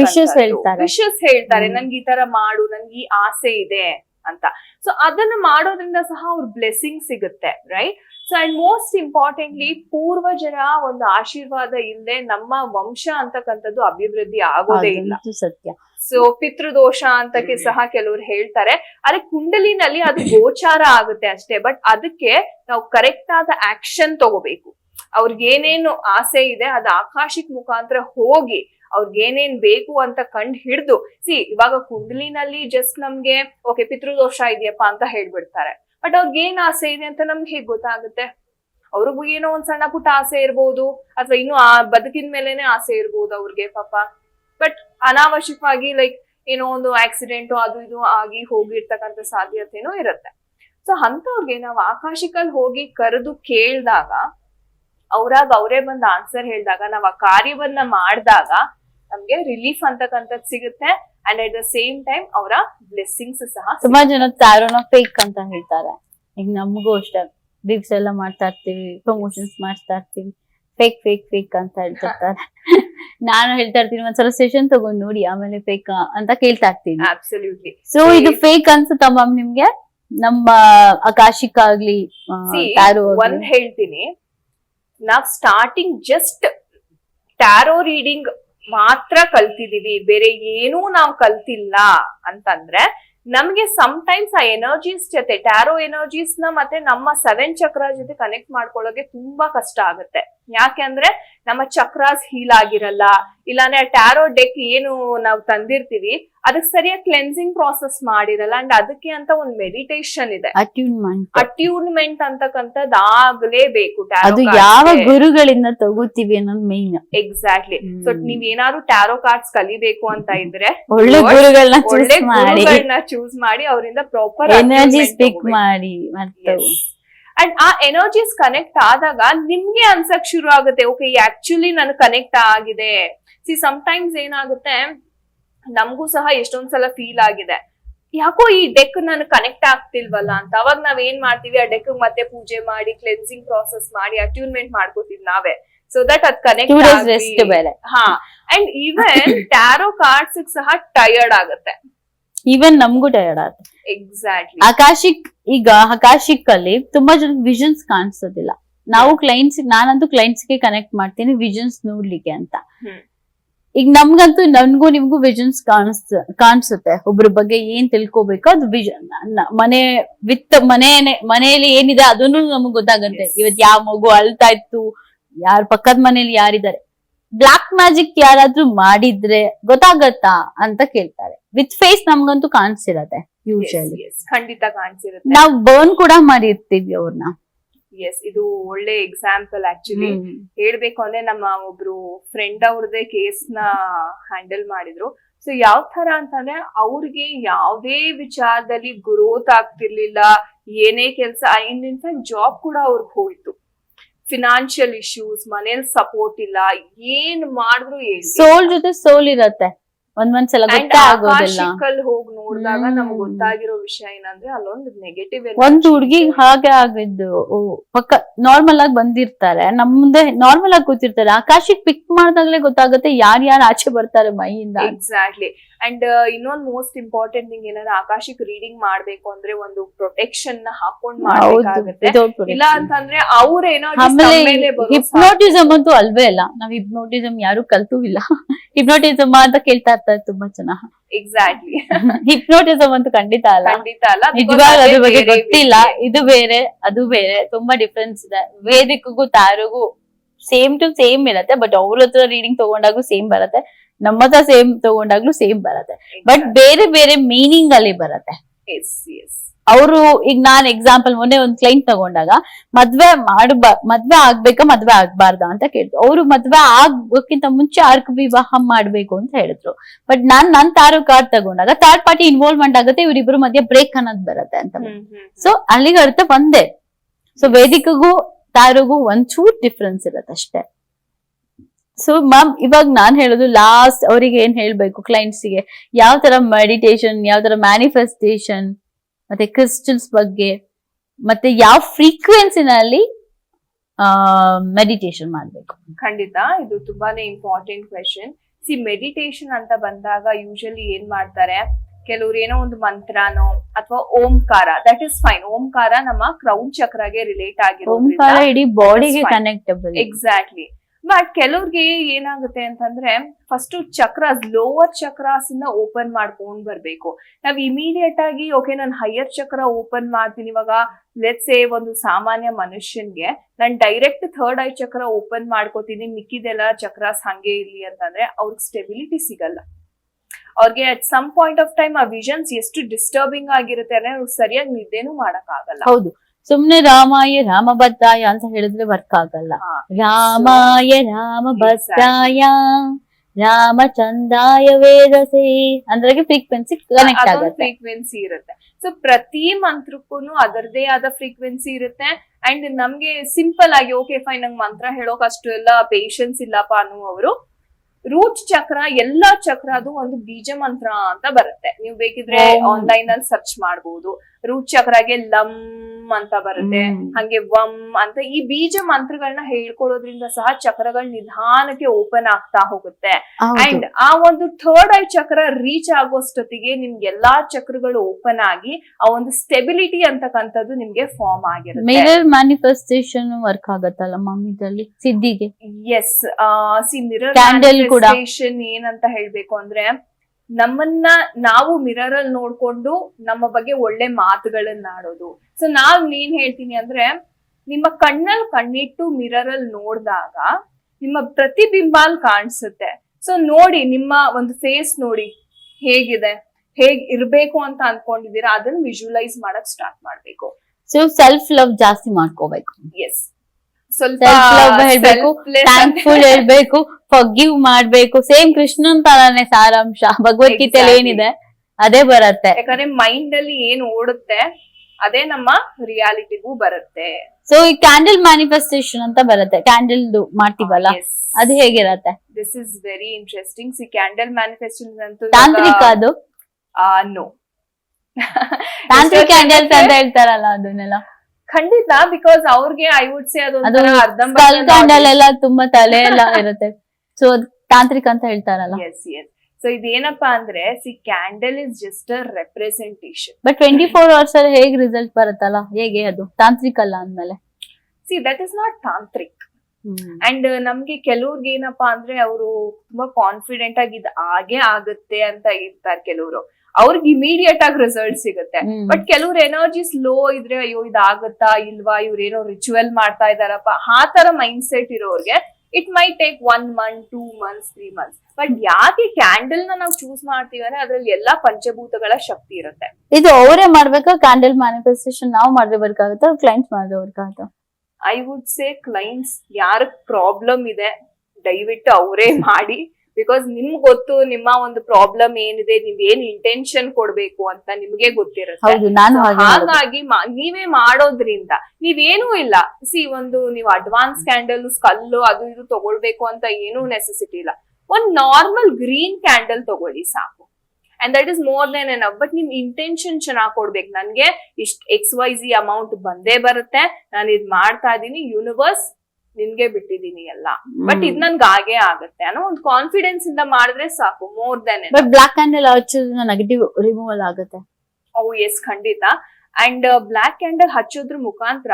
ವಿಶಸ್ ಹೇಳ್ತಾರೆ. ನನ್ಗೆ ಈ ತರ ಮಾಡು ನನ್ಗೆ ಈ ಆಸೆ ಇದೆ ಅಂತ. ಸೊ ಅದನ್ನ ಮಾಡೋದ್ರಿಂದ ಸಹ ಅವ್ರ ಬ್ಲೆಸ್ಸಿಂಗ್ ಸಿಗುತ್ತೆ right so and most importantly ಪೂರ್ವಜರ ಒಂದು ಆಶೀರ್ವಾದ ಇಲ್ಲದೆ ನಮ್ಮ ವಂಶ ಅಂತಕ್ಕಂಥದ್ದು ಅಭಿವೃದ್ಧಿ ಆಗೋದೇ ಇಲ್ಲ. ಸತ್ಯ. ಸೊ ಪಿತೃದೋಷ ಅಂತಕ್ಕೆ ಸಹ ಕೆಲವರು ಹೇಳ್ತಾರೆ. ಆದ್ರೆ ಕುಂಡಲಿನಲ್ಲಿ ಅದು ಗೋಚಾರ ಆಗುತ್ತೆ ಅಷ್ಟೇ. ಬಟ್ ಅದಕ್ಕೆ ನಾವು ಕರೆಕ್ಟ್ ಆದ ಆಕ್ಷನ್ ತಗೋಬೇಕು. ಅವ್ರಿಗೆ ಏನೇನು ಆಸೆ ಇದೆ ಅದು ಆಕಾಶಿಕ್ ಮುಖಾಂತರ ಹೋಗಿ ಅವ್ರಿಗೆ ಏನೇನ್ ಬೇಕು ಅಂತ ಕಂಡು ಹಿಡಿದು ಸಿ ಇವಾಗ ಕುಂಡಲಿನಲ್ಲಿ ಜಸ್ಟ್ ನಮ್ಗೆ ಓಕೆ ಪಿತೃದೋಷ ಇದೆಯಪ್ಪ ಅಂತ ಹೇಳ್ಬಿಡ್ತಾರೆ. ಬಟ್ ಅವ್ರಿಗೆ ಏನ್ ಆಸೆ ಇದೆ ಅಂತ ನಮ್ಗೆ ಹೇಗ್ ಗೊತ್ತಾಗುತ್ತೆ? ಅವ್ರಿಗೂ ಏನೋ ಒಂದ್ ಸಣ್ಣ ಪುಟ್ಟ ಆಸೆ ಇರ್ಬೋದು, ಅಥವಾ ಇನ್ನು ಆ ಬದುಕಿನ ಮೇಲೆನೆ ಆಸೆ ಇರ್ಬೋದು ಅವ್ರಿಗೆ ಪಾಪ. ಬಟ್ ಅನಾವಶ್ಯಕವಾಗಿ ಲೈಕ್ ಏನೋ ಒಂದು ಆಕ್ಸಿಡೆಂಟ್ ಅದು ಇದು ಆಗಿ ಹೋಗಿರ್ತಕ್ಕಂಥ ಸಾಧ್ಯತೆನೂ ಇರುತ್ತೆ. ಸೊ ಅಂತವ್ರಿಗೆ ನಾವು ಆಕಾಶಿಕಲ್ಲಿ ಹೋಗಿ ಕರೆದು ಕೇಳಿದಾಗ, ಅವ್ರಾಗ ಅವರೇ ಬಂದು ಆನ್ಸರ್ ಹೇಳಿದಾಗ, ನಾವು ಆ ಕಾರ್ಯವನ್ನ ಮಾಡಿದಾಗ ನಮ್ಗೆ ರಿಲೀಫ್ ಅಂತಕ್ಕಂಥದ್ದು ಸಿಗುತ್ತೆ. And at the same time ಅವರ ಬ್ಲೆಸ್ಸಿಂಗ್ಸ್ ಸಹ ತುಂಬಾ ಜನ ತಾರೋನ ಫೇಕ್ ಅಂತ ಹೇಳ್ತಾರೆ. ಈಗ ನಮಗೂ ಅಷ್ಟೇ. ರಿವ್ಸ್ ಎಲ್ಲ ಮಾಡ್ತಾ ಇರ್ತೀವಿ ಪ್ರಮೋಷನ್ಸ್ ಮಾಡ್ತಾ ಇರ್ತೀವಿ. ಫೇಕ್ ಫೇಕ್ ಫೇಕ್ ಅಂತ ಹೇಳ್ತಿರ್ತಾರೆ. ನಾನು ಹೇಳ್ತಾ ಇರ್ತೀನಿ ಒಂದ್ಸಲ ಸೆಷನ್ ತಗೊಂಡ್ ನೋಡಿ ಆಮೇಲೆ ಫೇಕ್ ಅಂತ ಕೇಳ್ತಾ ಇರ್ತೀನಿ. ಅಬ್ಸಲ್ಯೂಟ್ಲಿ ಸೊ ಇದು ಫೇಕ್ ಅನ್ಸುತ್ತಾ ಮ್ಯಾಮ್ ನಿಮ್ಗೆ? ನಮ್ಮ ಆಕಾಶಿಕ್ ಆಗ್ಲಿ ಒಂದ್ ಹೇಳ್ತೀನಿ. ನಾವ್ ಸ್ಟಾರ್ಟಿಂಗ್ ಜಸ್ಟ್ ಟ್ಯಾರೋ ರೀಡಿಂಗ್ ಮಾತ್ರ ಕಲ್ತಿದೀವಿ, ಬೇರೆ ಏನೂ ನಾವು ಕಲ್ತಿಲ್ಲ ಅಂತಂದ್ರೆ ನಮ್ಗೆ ಟೈಮ್ಸ್ ಆ ಎನರ್ಜೀಸ್ ಜೊತೆ ಟ್ಯಾರೋ ಎನರ್ಜೀಸ್ನ ಮತ್ತೆ ನಮ್ಮ ಸೆವೆನ್ ಚಕ್ರ ಜೊತೆ ಕನೆಕ್ಟ್ ಮಾಡ್ಕೊಳ್ಳೋಕೆ ತುಂಬಾ ಕಷ್ಟ ಆಗುತ್ತೆ. ಯಾಕೆಂದ್ರೆ ನಮ್ಮ ಚಕ್ರಾಸ್ ಹೀಲ್ ಆಗಿರಲ್ಲ ಇಲ್ಲಾಂದ್ರೆ ಟ್ಯಾರೋ ಡೆಕ್ ಏನು ನಾವು ತಂದಿರ್ತೀವಿ ಅದಕ್ಕೆ ಸರಿಯಾಗಿ ಕ್ಲೆನ್ಸಿಂಗ್ ಪ್ರಾಸೆಸ್ ಮಾಡಿರಲ್ಲ ಅಂಡ್ ಅದಕ್ಕೆ ಅಂತ ಒಂದು ಮೆಡಿಟೇಷನ್ ಇದೆ. ಅಟ್ಯೂನ್ಮೆಂಟ್ ಅಟ್ಯೂನ್ಮೆಂಟ್ ಅಂತಕ್ಕಂಥದ್ದು ಆಗ್ಲೇಬೇಕು ಅದು ಯಾವ ಗುರುಗಳಿಂದ ತಗೋತೀವಿ ಅನ್ನೋದು ಮೇನ್ ಎಕ್ಸಾಕ್ಟ್ಲಿ. ಸೊ ನೀವ್ ಏನಾದ್ರು ಟ್ಯಾರೋ ಕಾರ್ಡ್ಸ್ ಕಲಿಬೇಕು ಅಂತ ಇದ್ರೆ ಒಳ್ಳೆ ಗುರುಗಳನ್ನ ಚೂಸ್ ಮಾಡಿ. ಅವರಿಂದ ಪ್ರಾಪರ್ ಎನರ್ಜಿ ಸ್ಪೀಕ್ ಮಾಡಿ ಮತ್ತೆ ಅಂಡ್ ಆ ಎನರ್ಜೀಸ್ ಕನೆಕ್ಟ್ ಆದಾಗ ನಿಮ್ಗೆ ಅನ್ಸಕ್ ಶುರು ಆಗುತ್ತೆ. ಓಕೆ ಆಕ್ಚುಲಿ ನಾನು ಕನೆಕ್ಟ್ ಆಗಿದೆ. ಸಿ ಟೈಮ್ಸ್ ಏನಾಗುತ್ತೆ ನಮಗೂ ಸಹ ಎಷ್ಟೊಂದ್ಸಲ ಫೀಲ್ ಆಗಿದೆ. ಯಾಕೋ ಈ ಡೆಕ್ ನಾನು ಕನೆಕ್ಟ್ ಆಗ್ತಿಲ್ವಲ್ಲ ಅಂತ. ಅವಾಗ ನಾವ್ ಏನ್ ಮಾಡ್ತೀವಿ ಆ ಡೆಕ್ ಮತ್ತೆ ಪೂಜೆ ಮಾಡಿ ಕ್ಲೆನ್ಸಿಂಗ್ ಪ್ರಾಸೆಸ್ ಮಾಡಿ ಅಟ್ಯೂನ್ಮೆಂಟ್ ಮಾಡ್ಕೋತೀವಿ ನಾವೇ. ಸೊ ದಟ್ ಅದ್ ಕನೆಕ್ಟ್ ಹಾ. ಅಂಡ್ ಈವನ್ ಟ್ಯಾರೋ ಕಾರ್ಡ್ಸ್ ಸಹ ಟಯರ್ಡ್ ಆಗುತ್ತೆ. ಈವನ್ ನಮ್ಗೂ ಟಯರ್ಡ್ ಆಗುತ್ತೆ. ಎಕ್ಸಾಕ್ಟ್ಲಿ ಆಕಾಶಿಕ್ ಈಗ ಆಕಾಶಿಕ್ ಅಲ್ಲಿ ತುಂಬಾ ಜನ ವಿಷನ್ಸ್ ಕಾಣಿಸೋದಿಲ್ಲ. ನಾವು ಕ್ಲೈಂಟ್ಸ್ ನಾನಂತೂ ಕ್ಲೈಂಟ್ಸ್ಗೆ ಕನೆಕ್ಟ್ ಮಾಡ್ತೀನಿ ವಿಷನ್ಸ್ ನೋಡ್ಲಿಕ್ಕೆ ಅಂತ. ಈಗ ನಮ್ಗಂತೂ ನನ್ಗೂ ನಿಮ್ಗೂ ವಿಷನ್ಸ್ ಕಾಣಿಸ್ ಕಾಣಿಸುತ್ತೆ. ಒಬ್ರ ಬಗ್ಗೆ ಏನ್ ತಿಳ್ಕೊಬೇಕು ಅದು ವಿಷನ್ ಮನೆ ವಿತ್ ಮನೆ ಮನೆಯಲ್ಲಿ ಏನಿದೆ ಅದನ್ನು ನಮಗ್ ಗೊತ್ತಾಗುತ್ತೆ. ಇವತ್ ಯಾವ ಮಗು ಅಳ್ತಾ ಇತ್ತು ಯಾರ ಪಕ್ಕದ ಮನೇಲಿ ಯಾರಿದ್ದಾರೆ. ಬ್ಲಾಕ್ ಮ್ಯಾಜಿಕ್ ಯಾರಾದ್ರೂ ಮಾಡಿದ್ರೆ ಗೊತ್ತಾಗತ್ತಾ ಅಂತ ಕೇಳ್ತಾರೆ. ವಿತ್ ಫೇಸ್ ನಮ್ಗಂತೂ ಕಾಣಿಸಿರತ್ತೆ ಯೂಶಲಿ ಖಂಡಿತ ಕಾಣಿಸಿರುತ್ತೆ. ನಾವ್ ಬರ್ನ್ ಕೂಡ ಮಾಡಿರ್ತೀವಿ ಅವ್ರನ್ನ ಎಸ್ ಇದು ಒಳ್ಳೆ ಎಕ್ಸಾಂಪಲ್ ಆಕ್ಚುಲಿ ಹೇಳ್ಬೇಕು ಅಂದ್ರೆ ನಮ್ಮ ಒಬ್ರು ಫ್ರೆಂಡ್ ಅವ್ರದೇ ಕೇಸ್ನ ಹ್ಯಾಂಡಲ್ ಮಾಡಿದ್ರು. ಸೊ ಯಾವ ತರ ಅಂತಂದ್ರೆ ಅವ್ರಿಗೆ ಯಾವ್ದೇ ವಿಚಾರದಲ್ಲಿ ಗ್ರೋತ್ ಆಗ್ತಿರ್ಲಿಲ್ಲ ಏನೇ ಕೆಲಸ ಇನ್ಫ್ಯಾಕ್ಟ್ ಜಾಬ್ ಕೂಡ ಅವ್ರಿಗೆ ಹೋಯ್ತು. ಫಿನಾನ್ಷಿಯಲ್ ಇಶ್ಯೂಸ್ ಮನೇಲಿ ಸಪೋರ್ಟ್ ಇಲ್ಲ ಏನ್ ಮಾಡಿದ್ರು ಸೋಲ್ ಜೊತೆ ಸೋಲ್ ಇರತ್ತೆ. ಒಂದ್ ಒಂದ್ಸಲ ಗೊತ್ತೇ ಆಗೋದಿಲ್ಲ ಆಕಾಶಿಕಲ್ ಹೋಗಿ ನೋಡಿದಾಗ. ನಮ್ಗೆ ಗೊತ್ತಾಗಿರೋ ವಿಷಯ ಏನಂದ್ರೆ ಅಲ್ಲೊಂದು ನೆಗೆಟಿವ್ ಒಂದ್ ಹುಡ್ಗಿಗ್ ಹಾಗೆ ಆಗಿದ್ದು ಪಕ್ಕ ನಾರ್ಮಲ್ ಆಗಿ ಬಂದಿರ್ತಾರೆ. ನಮ್ ಮುಂದೆ ನಾರ್ಮಲ್ ಆಗಿ ಕೂತಿರ್ತಾರೆ. ಆಕಾಶಿಕ್ ಪಿಕ್ ಮಾಡ್ದಾಗ್ಲೇ ಗೊತ್ತಾಗುತ್ತೆ ಯಾರ್ ಯಾರ್ ಆಚೆ ಬರ್ತಾರೆ ಮೈಯಿಂದ. ಎಕ್ಸಾಕ್ಟ್ಲಿ ಅಂಡ್ ಇನ್ನೊಂದ್ ಮೋಸ್ಟ್ ಇಂಪಾರ್ಟೆಂಟ್ ಥಿಂಗ್ ಏನಂದ್ರೆ ಆಕಾಶಿಕ್ ರೀಡಿಂಗ್ ಮಾಡ್ಬೇಕು ಅಂದ್ರೆ ಒಂದು ಪ್ರೊಟೆಕ್ಷನ್ನ ಹಾಕೊಂಡ್ ಮಾಡ್ಬೇಕಾಗತ್ತೆ. ಇಲ್ಲ ಅಂತಂದ್ರೆ ಅವ್ರೇನೋ ಹಿಪ್ನೋಟಿಸಮ್ ಅಂತೂ ಅಲ್ವೇ ಇಲ್ಲ ನಾವ್ ಹಿಪ್ನೋಟಿಸಮ್ ಯಾರು ಕಲ್ತೂ ಇಲ್ಲ ಹಿಪ್ನೋಟಿಸಮ್ ಅಂತ ಕೇಳ್ತಾ ಇರ್ತಾರೆ ತುಂಬಾ ಜನ. ಎಕ್ಸಾಕ್ಟ್ಲಿ ಹಿಪ್ನೋಟಿಸಮ್ ಅಂತೂ ಖಂಡಿತ ಅಲ್ಲ. ಖಂಡಿತ ಅಲ್ಲ. ನಿಜವಾಗ ಅದ್ರ ಬಗ್ಗೆ ಗೊತ್ತಿಲ್ಲ. ಇದು ಬೇರೆ ಅದು ಬೇರೆ. ತುಂಬಾ ಡಿಫ್ರೆನ್ಸ್ ಇದೆ. ವೇದಿಕ್ಗೂ ತಾರಿಗೂ ಸೇಮ್ ಟು ಸೇಮ್ ಇರತ್ತೆ. ಬಟ್ ಅವ್ರ ಹತ್ರ ರೀಡಿಂಗ್ ತಗೊಂಡಾಗೂ ಸೇಮ್ ಬರತ್ತೆ. ನಮ್ಮ ಹತ್ರ ಸೇಮ್ ತಗೊಂಡಾಗ್ಲೂ ಸೇಮ್ ಬರತ್ತೆ. ಬಟ್ ಬೇರೆ ಬೇರೆ ಮೀನಿಂಗ್ ಅಲ್ಲಿ ಬರತ್ತೆ. ಅವರು ಈಗ ನಾನ್ ಎಕ್ಸಾಂಪಲ್ ಮೊನ್ನೆ ಒಂದ್ ಕ್ಲೈಂಟ್ ತಗೊಂಡಾಗ ಮದ್ವೆ ಮಾಡಬ ಮದ್ವೆ ಆಗ್ಬೇಕಾ ಮದ್ವೆ ಆಗ್ಬಾರ್ದ ಅಂತ ಕೇಳಿದ್ರು. ಅವರು ಮದ್ವೆ ಆಗೋಕ್ಕಿಂತ ಮುಂಚೆ ಆರ್ಕ್ ವಿವಾಹ ಮಾಡ್ಬೇಕು ಅಂತ ಹೇಳಿದ್ರು. ಬಟ್ ನಾನ್ ನನ್ ತಾರು ಕಾರ್ಡ್ ತಗೊಂಡಾಗ ಥರ್ಡ್ ಪಾರ್ಟಿ ಇನ್ವಾಲ್ವ್ಮೆಂಟ್ ಆಗುತ್ತೆ ಇವ್ರಿಬ್ರು ಮಧ್ಯೆ ಬ್ರೇಕ್ ಅನ್ನೋದು ಬರುತ್ತೆ ಅಂತ ಸೊ ಅಲ್ಲಿಗೆ ಅರ್ಥ ಒಂದೇ. ಸೊ ವೇದಿಕೆಗೂ ತಾರುಗೂ ಒಂಚೂರ್ ಡಿಫ್ರೆನ್ಸ್ ಇರತ್ತೆ ಅಷ್ಟೇ. ಸೊ ಮ್ಯಾಮ್ ಇವಾಗ ನಾನ್ ಹೇಳೋದು ಲಾಸ್ಟ್ ಅವರಿಗೆ ಏನ್ ಹೇಳ್ಬೇಕು ಕ್ಲೈಂಟ್ಸ್ಗೆ? ಯಾವ ತರ ಮೆಡಿಟೇಷನ್ ಯಾವ ತರ ಮ್ಯಾನಿಫೆಸ್ಟೇಷನ್ ಮತ್ತೆ ಕ್ರಿಸ್ಟಲ್ಸ್ ಬಗ್ಗೆ ಮತ್ತೆ ಯಾವ ಫ್ರೀಕ್ವೆನ್ಸಿನಲ್ಲಿ ಮೆಡಿಟೇಷನ್ ಮಾಡಬೇಕು? ಖಂಡಿತ ಇದು ತುಂಬಾನೇ ಇಂಪಾರ್ಟೆಂಟ್ ಕ್ವೆಶನ್ ಸಿ ಮೆಡಿಟೇಷನ್ ಅಂತ ಬಂದಾಗ ಯೂಶಲಿ ಏನ್ ಮಾಡ್ತಾರೆ? ಕೆಲವ್ರು ಏನೋ ಒಂದು ಮಂತ್ರನೋ ಅಥವಾ Omkara that is fine Omkara ನಮ್ಮ ಕ್ರೌನ್ ಚಕ್ರಗೆ ರಿಲೇಟ್ ಓಂಕಾರ ಆಗಿರೋದ್ರಿಂದ ಇಡೀ ಬಾಡಿಗೆ. ಕನೆಕ್ಟಬಲ್ ಎಕ್ಸಾಕ್ಟ್ಲಿ ಬಟ್ ಕೆಲವ್ರಿಗೆ ಏನಾಗುತ್ತೆ ಅಂತಂದ್ರೆ ಫಸ್ಟ್ ಚಕ್ರಾಸ್ ಲೋವರ್ ಚಕ್ರಾಸ್ ಇಂದ ಓಪನ್ ಮಾಡ್ಕೊಂಡ್ ಬರ್ಬೇಕು. ನಾವ್ ಇಮಿಡಿಯೇಟ್ ಆಗಿ ಓಕೆ ನಾನು ಹೈಯರ್ ಚಕ್ರ ಓಪನ್ ಮಾಡ್ತೀನಿ ಇವಾಗ. ಲೆಟ್ಸ್ ಎ ಒಂದು ಸಾಮಾನ್ಯ ಮನುಷ್ಯನ್ಗೆ ನಾನು direct third eye chakra open ಮಾಡ್ಕೋತೀನಿ, ಮಿಕ್ಕಿದೆಲ್ಲ ಚಕ್ರಾಸ್ ಹಂಗೆ ಇರ್ಲಿ ಅಂತಂದ್ರೆ ಅವ್ರಿಗೆ ಸ್ಟೆಬಿಲಿಟಿ ಸಿಗಲ್ಲ. ಅವ್ರಿಗೆ at some point of time ಆ ವಿಷನ್ಸ್ ಎಷ್ಟು ಡಿಸ್ಟರ್ಬಿಂಗ್ ಆಗಿರುತ್ತೆ ಅಂದ್ರೆ ಅವ್ರಿಗೆ ಸರಿಯಾಗಿ ನಿದ್ದೆನೂ ಮಾಡಕ್ ಆಗಲ್ಲ ಹೌದು. ಸುಮ್ನೆ ರಾಮಾಯ ರಾಮ ಬದ್ದಾಯ ಅಂತ ಹೇಳಿದ್ರೆ ವರ್ಕ್ ಆಗಲ್ಲ. ರಾಮಾಯ ರಾಮ ರಾಮಚಂದ್ರಾಯ ವೇದಸೆ ಅಂದ್ರೆ ಫ್ರೀಕ್ವೆನ್ಸಿ ಕನೆಕ್ಟ್ ಆಗುತ್ತೆ. ಫ್ರೀಕ್ವೆನ್ಸಿ ಇರುತ್ತೆ. ಸೊ ಪ್ರತಿ ಮಂತ್ರಕ್ಕೂ ಅದರದೇ ಆದ ಫ್ರೀಕ್ವೆನ್ಸಿ ಇರುತ್ತೆ. ಅಂಡ್ ನಮ್ಗೆ ಸಿಂಪಲ್ ಆಗಿ ಓಕೆ ಫೈನ್ ನಂಗೆ ಮಂತ್ರ ಹೇಳೋಕ್ ಅಷ್ಟು ಎಲ್ಲ ಪೇಶನ್ಸ್ ಇಲ್ಲಪ್ಪ ಅನ್ನುವರು ರೂಟ್ ಚಕ್ರ ಎಲ್ಲಾ ಚಕ್ರ ಅದು ಒಂದು ಬೀಜ ಮಂತ್ರ ಅಂತ ಬರುತ್ತೆ. ನೀವು ಬೇಕಿದ್ರೆ ಆನ್ಲೈನ್ ಅಲ್ಲಿ ಸರ್ಚ್ ಮಾಡಬಹುದು ರೂಟ್ ಚಕ್ರಗೆ ಲಮ್ ಅಂತ ಬರುತ್ತೆ. ಹಂಗೆ ವಂ ಅಂತ ಈ ಬೀಜ ಮಂತ್ರಗಳನ್ನ ಹೇಳ್ಕೊಳ್ಳೋದ್ರಿಂದ ಸಹ ಚಕ್ರಗಳು ನಿಧಾನಕ್ಕೆ ಓಪನ್ ಆಗ್ತಾ ಹೋಗುತ್ತೆ. ಅಂಡ್ ಆ ಒಂದು ಥರ್ಡ್ ಐ ಚಕ್ರ ರೀಚ್ ಆಗೋಷ್ಟೊತ್ತಿಗೆ ನಿಮ್ಗೆ ಎಲ್ಲಾ ಚಕ್ರಗಳು ಓಪನ್ ಆಗಿ ಆ ಒಂದು ಸ್ಟೆಬಿಲಿಟಿ ಅಂತಕ್ಕಂಥದ್ದು ನಿಮ್ಗೆ ಫಾರ್ಮ್ ಆಗಿರುತ್ತೆ ಮಿರರ್ ಮ್ಯಾನಿಫೆಸ್ಟೇಷನ್ ವರ್ಕ್ ಆಗತ್ತಲ್ಲ ಮಮ್ಮಿದಲ್ಲಿ ಸಿದ್ಧಿಗೆ ಎಸ್ ಸಿ ಮಿರರ್ ಮ್ಯಾನಿಫೆಸ್ಟೇಷನ್. ಏನಂತ ಹೇಳ್ಬೇಕು ಅಂದ್ರೆ ನಮ್ಮನ್ನ ನಾವು ಮಿರರ್ ಅಲ್ಲಿ ನೋಡ್ಕೊಂಡು ನಮ್ಮ ಬಗ್ಗೆ ಒಳ್ಳೆ ಮಾತುಗಳನ್ನ ಆಡೋದು ಸೊ ನಾವ್ ಏನ್ ಹೇಳ್ತೀನಿ ಅಂದ್ರೆ ನಿಮ್ಮ ಕಣ್ಣಲ್ಲಿ ಕಣ್ಣಿಟ್ಟು ಮಿರರ್ ಅಲ್ಲಿ ನೋಡಿದಾಗ ನಿಮ್ಮ ಪ್ರತಿಬಿಂಬ ಅಲ್ಲಿ ಕಾಣಿಸುತ್ತೆ. ಸೊ ನೋಡಿ ನಿಮ್ಮ ಒಂದು ಫೇಸ್ ನೋಡಿ ಹೇಗಿದೆ? ಹೇಗ್ ಇರ್ಬೇಕು ಅಂತ ಅನ್ಕೊಂಡಿದೀರಾ ಅದನ್ನ ವಿಜುವಲೈಸ್ ಮಾಡಕ್ ಸ್ಟಾರ್ಟ್ ಮಾಡ್ಬೇಕು. ಸೊ ಸೆಲ್ಫ್ ಲವ್ ಜಾಸ್ತಿ ಮಾಡ್ಕೋಬೇಕು. ಎಸ್ ಸ್ವಲ್ಪ ಹೇಳ್ಬೇಕು, selfless ಥ್ಯಾಂಕ್ಫುಲ್ ಹೇಳ್ಬೇಕು ಫಗಿವ್ ಮಾಡ್ಬೇಕು. ಸೇಮ್ ಕೃಷ್ಣನ್ ತರಾನೇ ಸಾರಾಂಶ. ಭಗವದ್ಗೀತೆಯಲ್ಲಿ Exactly. ಏನಿದೆ ಅದೇ ಬರತ್ತೆ. ಯಾಕಂದ್ರೆ ಮೈಂಡ್ ಅಲ್ಲಿ ಏನ್ ಓಡುತ್ತೆ ಅದೇ ನಮ್ಮ ರಿಯಾಲಿಟಿಗೂ ಬರುತ್ತೆ. ಸೊ ಈ ಕ್ಯಾಂಡಲ್ ಮ್ಯಾನಿಫೆಸ್ಟೇಷನ್ ಅಂತ ಬರುತ್ತೆ. ಕ್ಯಾಂಡಲ್ ಮಾಡ್ತೀವಲ್ಲ? ಅದು ಹೇಗಿರತ್ತೆ? This is very interesting see candle manifestation ಅಂತೂ ತಾಂತ್ರಿಕ ಅದು? ನೋ ತಾಂತ್ರಿಕ ಕ್ಯಾಂಡಲ್ಸ್ ಅಂತ ಹೇಳ್ತಾರಲ್ಲ ಅದನ್ನೆಲ್ಲ? ಖಂಡಿತ ಬಿಕಾಸ್ ಅವ್ರಿಗೆ ಐ ವುಡ್ ಸೇ ಅದು ಅರ್ಧಂಬರ್ಧ ಕ್ಯಾಂಡಲ್ ಎಲ್ಲ ತುಂಬಾ ತಲೆ ಎಲ್ಲ ಇರುತ್ತೆ ಸೊ ತಾಂತ್ರಿಕ ಅಂತ ಹೇಳ್ತಾರಲ್ಲ? ಎಸ್ ಎಸ್ ಸೊ ಇದೇನಪ್ಪಾ ಅಂದ್ರೆ see candle is just a representation but twenty four hours ಅಲ್ಲಿ ಹೇಗ್ ರಿಸಲ್ಟ್ ಬರುತ್ತಲ್ಲ? ಹೇಗೆ ಅದು? ತಾಂತ್ರಿಕ ಅಲ್ಲ ಅಂದ್ಮೇಲೆ. See that is not ತಾಂತ್ರಿಕ್. And ನಮ್ಗೆ ಕೆಲವ್ರಿಗೆ ಏನಪ್ಪಾ ಅಂದ್ರೆ ಅವರು ತುಂಬಾ ಕಾನ್ಫಿಡೆಂಟ್ ಆಗಿ ಇದು ಆಗೇ ಆಗುತ್ತೆ ಅಂತ ಇರ್ತಾರೆ ಕೆಲವರು. ಅವ್ರಿಗೆ ಇಮಿಡಿಯೇಟ್ ಆಗಿ ರಿಸಲ್ಟ್ ಸಿಗುತ್ತೆ. ಬಟ್ ಕೆಲವ್ರು ಎನರ್ಜಿ ಸ್ಲೋ ಇದ್ರೆ ಅಯ್ಯೋ ಇದಾಗತ್ತಾ ಇಲ್ವಾ? ಇವ್ರೇನೋ ರಿಚುವಲ್ ಮಾಡ್ತಾ ಇದಾರಪ್ಪ ಆ ತರ ಮೈಂಡ್ ಸೆಟ್ ಇರೋರ್ಗೆ it may take one month two months three months but ಯಾಕೆ ಕ್ಯಾಂಡಲ್ನ ನಾವು ಚೂಸ್ ಮಾಡ್ತೀವಿ ಅಂದ್ರೆ ಅದ್ರಲ್ಲಿ ಎಲ್ಲಾ ಪಂಚಭೂತಗಳ ಶಕ್ತಿ ಇರುತ್ತೆ. ಇದು ಅವರೇ ಮಾಡ್ಬೇಕಾ? ಕ್ಯಾಂಡಲ್ ಮ್ಯಾನಿಫೆಸ್ಟೇಷನ್ ನಾವು ಮಾಡ್ಲೇಬೇಕಾಗತ್ತಾ ಕ್ಲೈಂಟ್ಸ್ ಮಾಡ್ಲೇಬೇಕಾಗತ್ತಾ ಐ ವುಡ್ ಸೇ ಕ್ಲೈಂಟ್ಸ್ ಯಾರ ಪ್ರಾಬ್ಲಮ್ ಇದೆ ದಯವಿಟ್ಟು ಅವರೇ ಮಾಡಿ. ಬಿಕಾಸ್ ನಿಮ್ಗ್ ಗೊತ್ತು ನಿಮ್ಮ ಒಂದು ಪ್ರಾಬ್ಲಮ್ ಏನಿದೆ ನೀವ್ ಏನ್ ಇಂಟೆನ್ಷನ್ ಕೊಡ್ಬೇಕು ಅಂತ ನಿಮ್ಗೆ ಗೊತ್ತಿರುತ್ತೆ. ಹೌದು ನಾನು ಹಾಗೆ ಮಾಡೋದು. ಹಾಗಾಗಿ ಮಾ- ನೀವೇ ಮಾಡೋದ್ರಿಂದ ನೀವೇನೂ ಇಲ್ಲ. ಸಿ ಒಂದು ನೀವು ಅಡ್ವಾನ್ಸ್ ಕ್ಯಾಂಡಲ್ ಸ್ಕಲ್ಲು ಅದು ಇದು ತಗೊಳ್ಬೇಕು ಅಂತ ಏನೂ ನೆಸೆಸಿಟಿ ಇಲ್ಲ. ಒಂದ್ ನಾರ್ಮಲ್ ಗ್ರೀನ್ ಕ್ಯಾಂಡಲ್ ತಗೊಳ್ಳಿ ಸಾಕು. And that is more than enough but ನಿಮ್ ಇಂಟೆನ್ಷನ್ ಚೆನ್ನಾಗಿ ಕೊಡ್ಬೇಕು. ನನ್ಗೆ ಇಷ್ಟ ಎಕ್ಸ್ ವೈ ಜಿ ಅಮೌಂಟ್ ಬಂದೇ ಬರುತ್ತೆ. ನಾನು ಇದ್ ಮಾಡ್ತಾ ಇದೀನಿ ಯೂನಿವರ್ಸ್ ನಿನ್ಗೆ ಬಿಟ್ಟಿದೀನಿ ಎಲ್ಲ. ಬಟ್ ಇದ್ ನನ್ಗೆ ಹಾಗೆ ಆಗುತ್ತೆ. ಅನ್ನೋ ಒಂದು ಕಾನ್ಫಿಡೆನ್ಸ್ ಇಂದ ಮಾಡಿದ್ರೆ ಸಾಕು more than but black candle ಹಚ್ಚೋದ್ರಿಂದ ನೆಗೆಟಿವ್ ರಿಮೂವಲ್ ಆಗುತ್ತೆ. ಓ ಎಸ್ ಖಂಡಿತ. ಅಂಡ್ ಬ್ಲಾಕ್ ಕ್ಯಾಂಡಲ್ ಹಚ್ಚೋದ್ರ ಮುಖಾಂತರ